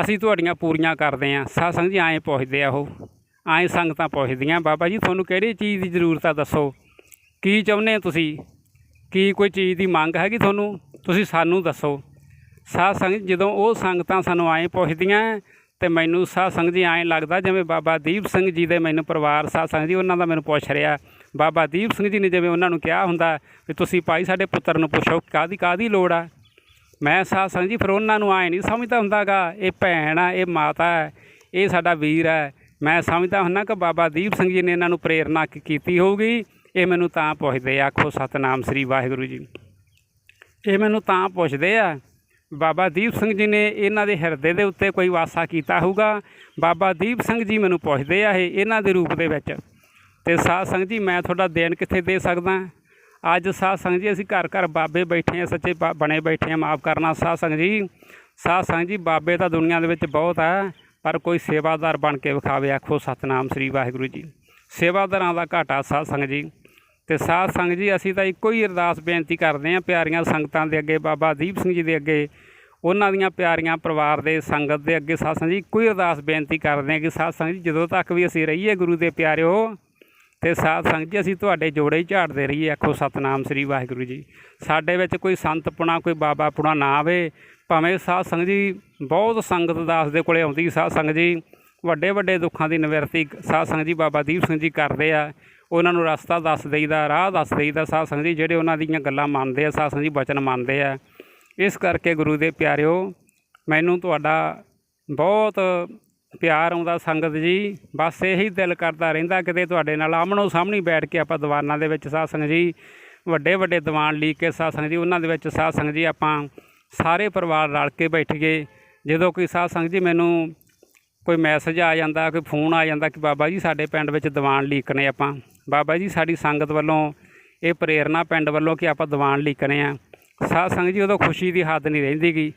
ਅਸੀਂ ਤੁਹਾਡੀਆਂ ਪੂਰੀਆਂ ਕਰਦੇ ਹਾਂ। ਸਾਧ ਸੰਗਤ ਜੀ, ਐਂ ਪੁੱਛਦੇ ਆ ਉਹ। ਐਂ ਸੰਗਤਾਂ ਪੁੱਛਦੀਆਂ, ਬਾਬਾ ਜੀ, ਤੁਹਾਨੂੰ ਕਿਹੜੀ ਚੀਜ਼ ਦੀ ਜ਼ਰੂਰਤ ਆ ਦੱਸੋ। ਕੀ ਚਾਹੁੰਦੇ ਹੋ ਤੁਸੀਂ? ਕੀ ਕੋਈ ਚੀਜ਼ ਦੀ ਮੰਗ ਹੈਗੀ ਤੁਹਾਨੂੰ? ਤੁਸੀਂ ਸਾਨੂੰ ਦੱਸੋ। ਸਾਧ ਸੰਗਤ, ਜਦੋਂ ਉਹ ਸੰਗਤਾਂ ਸਾਨੂੰ ਐਂ ਪੁੱਛਦੀਆਂ ਤੇ ਮੈਨੂੰ ਸਾਧ ਸੰਗਤ ਜੀ ਐਂ ਲੱਗਦਾ ਜਿਵੇਂ ਬਾਬਾ ਦੀਪ ਸਿੰਘ ਜੀ ਦੇ ਮੈਨੂੰ ਪਰਿਵਾਰ ਸਾਧ ਸੰਗਤ ਜੀ, ਉਹਨਾਂ ਦਾ ਮੈਨੂੰ ਪੁੱਛ ਰਿਹਾ। ਬਾਬਾ ਦੀਪ ਸਿੰਘ ਜੀ ਨੇ ਜਿਵੇਂ ਉਹਨਾਂ ਨੂੰ ਕਿਹਾ ਹੁੰਦਾ ਵੀ ਤੁਸੀਂ ਭਾਈ ਸਾਡੇ ਪੁੱਤਰ ਨੂੰ ਪੁੱਛੋ ਕਾਦੀ ਕਾਦੀ ਲੋੜ ਆ? ਮੈਂ ਸਾਧ ਸੰਗਤ ਜੀ ਫਿਰ ਉਹਨਾਂ ਨੂੰ ਐਂ ਨਹੀਂ ਸਮਝਦਾ ਹੁੰਦਾਗਾ, ਇਹ ਭੈਣ ਆ, ਇਹ ਮਾਤਾ ਹੈ ਇਹ ਸਾਡਾ ਵੀਰ ਹੈ ਮੈਂ ਸਮਝਦਾ ਹੁੰਦਾ ਕਿ ਬਾਬਾ ਦੀਪ ਸਿੰਘ ਜੀ ਨੇ ਇਹਨਾਂ ਨੂੰ ਪ੍ਰੇਰਨਾ ਕੀਤੀ ਹੋਊਗੀ। ਇਹ ਮੈਨੂੰ ਤਾਂ ਪੁੱਛਦੇ ਆ, ਆਖੋ ਸਤਨਾਮ ਸ੍ਰੀ ਵਾਹਿਗੁਰੂ ਜੀ। ਇਹ ਮੈਨੂੰ ਤਾਂ ਪੁੱਛਦੇ ਆ, ਬਾਬਾ ਦੀਪ ਸਿੰਘ ਜੀ ਨੇ ਇਹਨਾਂ ਦੇ ਹਿਰਦੇ ਦੇ ਉੱਤੇ ਕੋਈ ਵਾਸਾ ਕੀਤਾ ਹੋਊਗਾ? ਬਾਬਾ ਦੀਪ ਸਿੰਘ ਜੀ ਮੈਨੂੰ ਪੁੱਛਦੇ ਆ ਇਹ, ਇਹਨਾਂ ਦੇ ਰੂਪ ਦੇ ਵਿੱਚ। ਤੇ ਸਾਧ ਸੰਗਤ ਜੀ, ਮੈਂ ਤੁਹਾਡਾ ਦੇਣ ਕਿੱਥੇ ਦੇ ਸਕਦਾ? ਅੱਜ ਸਾਧ ਸੰਗਤ ਜੀ, ਅਸੀਂ ਘਰ ਘਰ ਬਾਬੇ ਬੈਠੇ ਆ, ਸੱਚੇ ਬਾ- ਬਣੇ ਬੈਠੇ ਆ, ਮਾਫ ਕਰਨਾ ਸਾਧ ਸੰਗਤ ਜੀ। ਸਾਧ ਸੰਗਤ ਜੀ, ਬਾਬੇ ਤਾਂ ਦੁਨੀਆ ਦੇ ਵਿੱਚ ਬਹੁਤ ਆ, ਪਰ ਕੋਈ ਸੇਵਾਦਾਰ ਬਣ ਕੇ ਵਿਖਾਵੇ, ਆਖੋ ਸਤਨਾਮ ਸ੍ਰੀ ਵਾਹਿਗੁਰੂ ਜੀ। ਸੇਵਾਦਾਰਾਂ ਦਾ ਘਾਟਾ ਸਾਧ ਸੰਗਤ ਜੀ। ਤੇ ਸਾਧ ਸੰਗਤ ਜੀ, ਅਸੀਂ ਤਾਂ ਇੱਕੋ ਹੀ ਅਰਦਾਸ ਬੇਨਤੀ ਕਰਦੇ ਹਾਂ ਪਿਆਰੀਆਂ ਸੰਗਤਾਂ ਦੇ ਅੱਗੇ, ਬਾਬਾ ਦੀਪ ਸਿੰਘ ਜੀ ਦੇ ਅੱਗੇ, ਉਹਨਾਂ ਦੀਆਂ ਪਿਆਰੀਆਂ ਪਰਿਵਾਰ ਦੇ ਸੰਗਤ ਦੇ ਅੱਗੇ ਸਾਧ ਸੰਗਤ ਜੀ, ਇੱਕੋ ਹੀ ਅਰਦਾਸ ਬੇਨਤੀ ਕਰਦੇ ਹਾਂ ਕਿ ਸਾਧ ਸੰਗਤ ਜੀ, ਜਦੋਂ ਤੱਕ ਵੀ ਅਸੀਂ ਰਹੀਏ ਗੁਰੂ ਦੇ ਪਿਆਰਿਓ, ਤੇ ਸਾਧ ਸੰਗਤ ਜੀ, ਅਸੀਂ ਤੁਹਾਡੇ ਜੋੜੇ ਹੀ ਝਾੜਦੇ ਰਹੀਏ, ਆਖੋ ਸਤਨਾਮ ਸ੍ਰੀ ਵਾਹਿਗੁਰੂ ਜੀ। ਸਾਡੇ ਵਿੱਚ ਕੋਈ ਸੰਤਪੁਣਾ ਕੋਈ ਬਾਬਾ ਪੁਣਾ ਨਾ ਆਵੇ, ਭਾਵੇਂ ਸਾਧ ਸੰਗਤ ਜੀ, ਬਹੁਤ ਸੰਗਤ ਦਾਸ ਦੇ ਕੋਲੇ ਆਉਂਦੀ, ਸਾਧ ਸੰਗਤ ਜੀ ਵੱਡੇ ਵੱਡੇ ਦੁੱਖਾਂ ਦੀ ਨਿਵਰਤੀ ਸਾਧ ਸੰਗਤ ਜੀ ਬਾਬਾ ਦੀਪ ਸਿੰਘ ਜੀ ਕਰਦੇ ਆ। ਉਹਨਾਂ ਨੂੰ ਰਸਤਾ ਦੱਸ ਦੇਈਦਾ, ਰਾਹ ਦੱਸ ਦੇਈਦਾ। ਸਾਧ ਸੰਗਤ ਜੀ ਜਿਹੜੇ ਉਹਨਾਂ ਦੀਆਂ ਗੱਲਾਂ ਮੰਨਦੇ ਆ, ਸਾਧ ਸੰਗਤ ਜੀ ਬਚਨ ਮੰਨਦੇ ਆ। ਇਸ ਕਰਕੇ ਗੁਰੂ ਦੇ ਪਿਆਰਿਓ, ਮੈਨੂੰ ਤੁਹਾਡਾ ਬਹੁਤ ਪਿਆਰ ਆਉਂਦਾ ਸੰਗਤ ਜੀ। ਬਸ ਇਹੀ ਦਿਲ ਕਰਦਾ ਰਹਿੰਦਾ ਕਿਤੇ ਤੁਹਾਡੇ ਨਾਲ ਆਮਣੋ ਸਾਹਮਣੇ ਬੈਠ ਕੇ ਆਪਾਂ ਦੀਵਾਨਾਂ ਦੇ ਵਿੱਚ ਸਾਧ ਸੰਗਤ ਜੀ ਵੱਡੇ ਵੱਡੇ ਦੀਵਾਨ ਲੀਕ ਕੇ ਸਾਧ ਸੰਗਤ ਜੀ, ਉਹਨਾਂ ਦੇ ਵਿੱਚ ਸਾਧ ਸੰਗਤ ਜੀ ਆਪਾਂ ਸਾਰੇ ਪਰਿਵਾਰ ਰਲ ਕੇ ਬੈਠੀਏ ਜਦੋਂ ਕੋਈ ਸਾਧ ਸੰਗਤ ਜੀ ਮੈਨੂੰ ਕੋਈ ਮੈਸੇਜ ਆ ਜਾਂਦਾ, ਕੋਈ ਫੋਨ ਆ ਜਾਂਦਾ ਕਿ ਬਾਬਾ ਜੀ ਸਾਡੇ ਪਿੰਡ ਵਿੱਚ ਦੀਵਾਨ ਲੀਕਣੇ ਆਪਾਂ। ਬਾਬਾ ਜੀ ਸਾਡੀ ਸੰਗਤ ਵੱਲੋਂ ਇਹ ਪ੍ਰੇਰਣਾ ਪਿੰਡ ਵੱਲੋਂ ਕਿ ਆਪਾਂ ਦੀਵਾਨ ਲੀਕਣੇ ਆ। ਸਾਧ ਸੰਗਤ ਜੀ ਉਦੋਂ ਖੁਸ਼ੀ ਦੀ ਹੱਦ ਨਹੀਂ ਰਹਿੰਦੀ ਗੀ।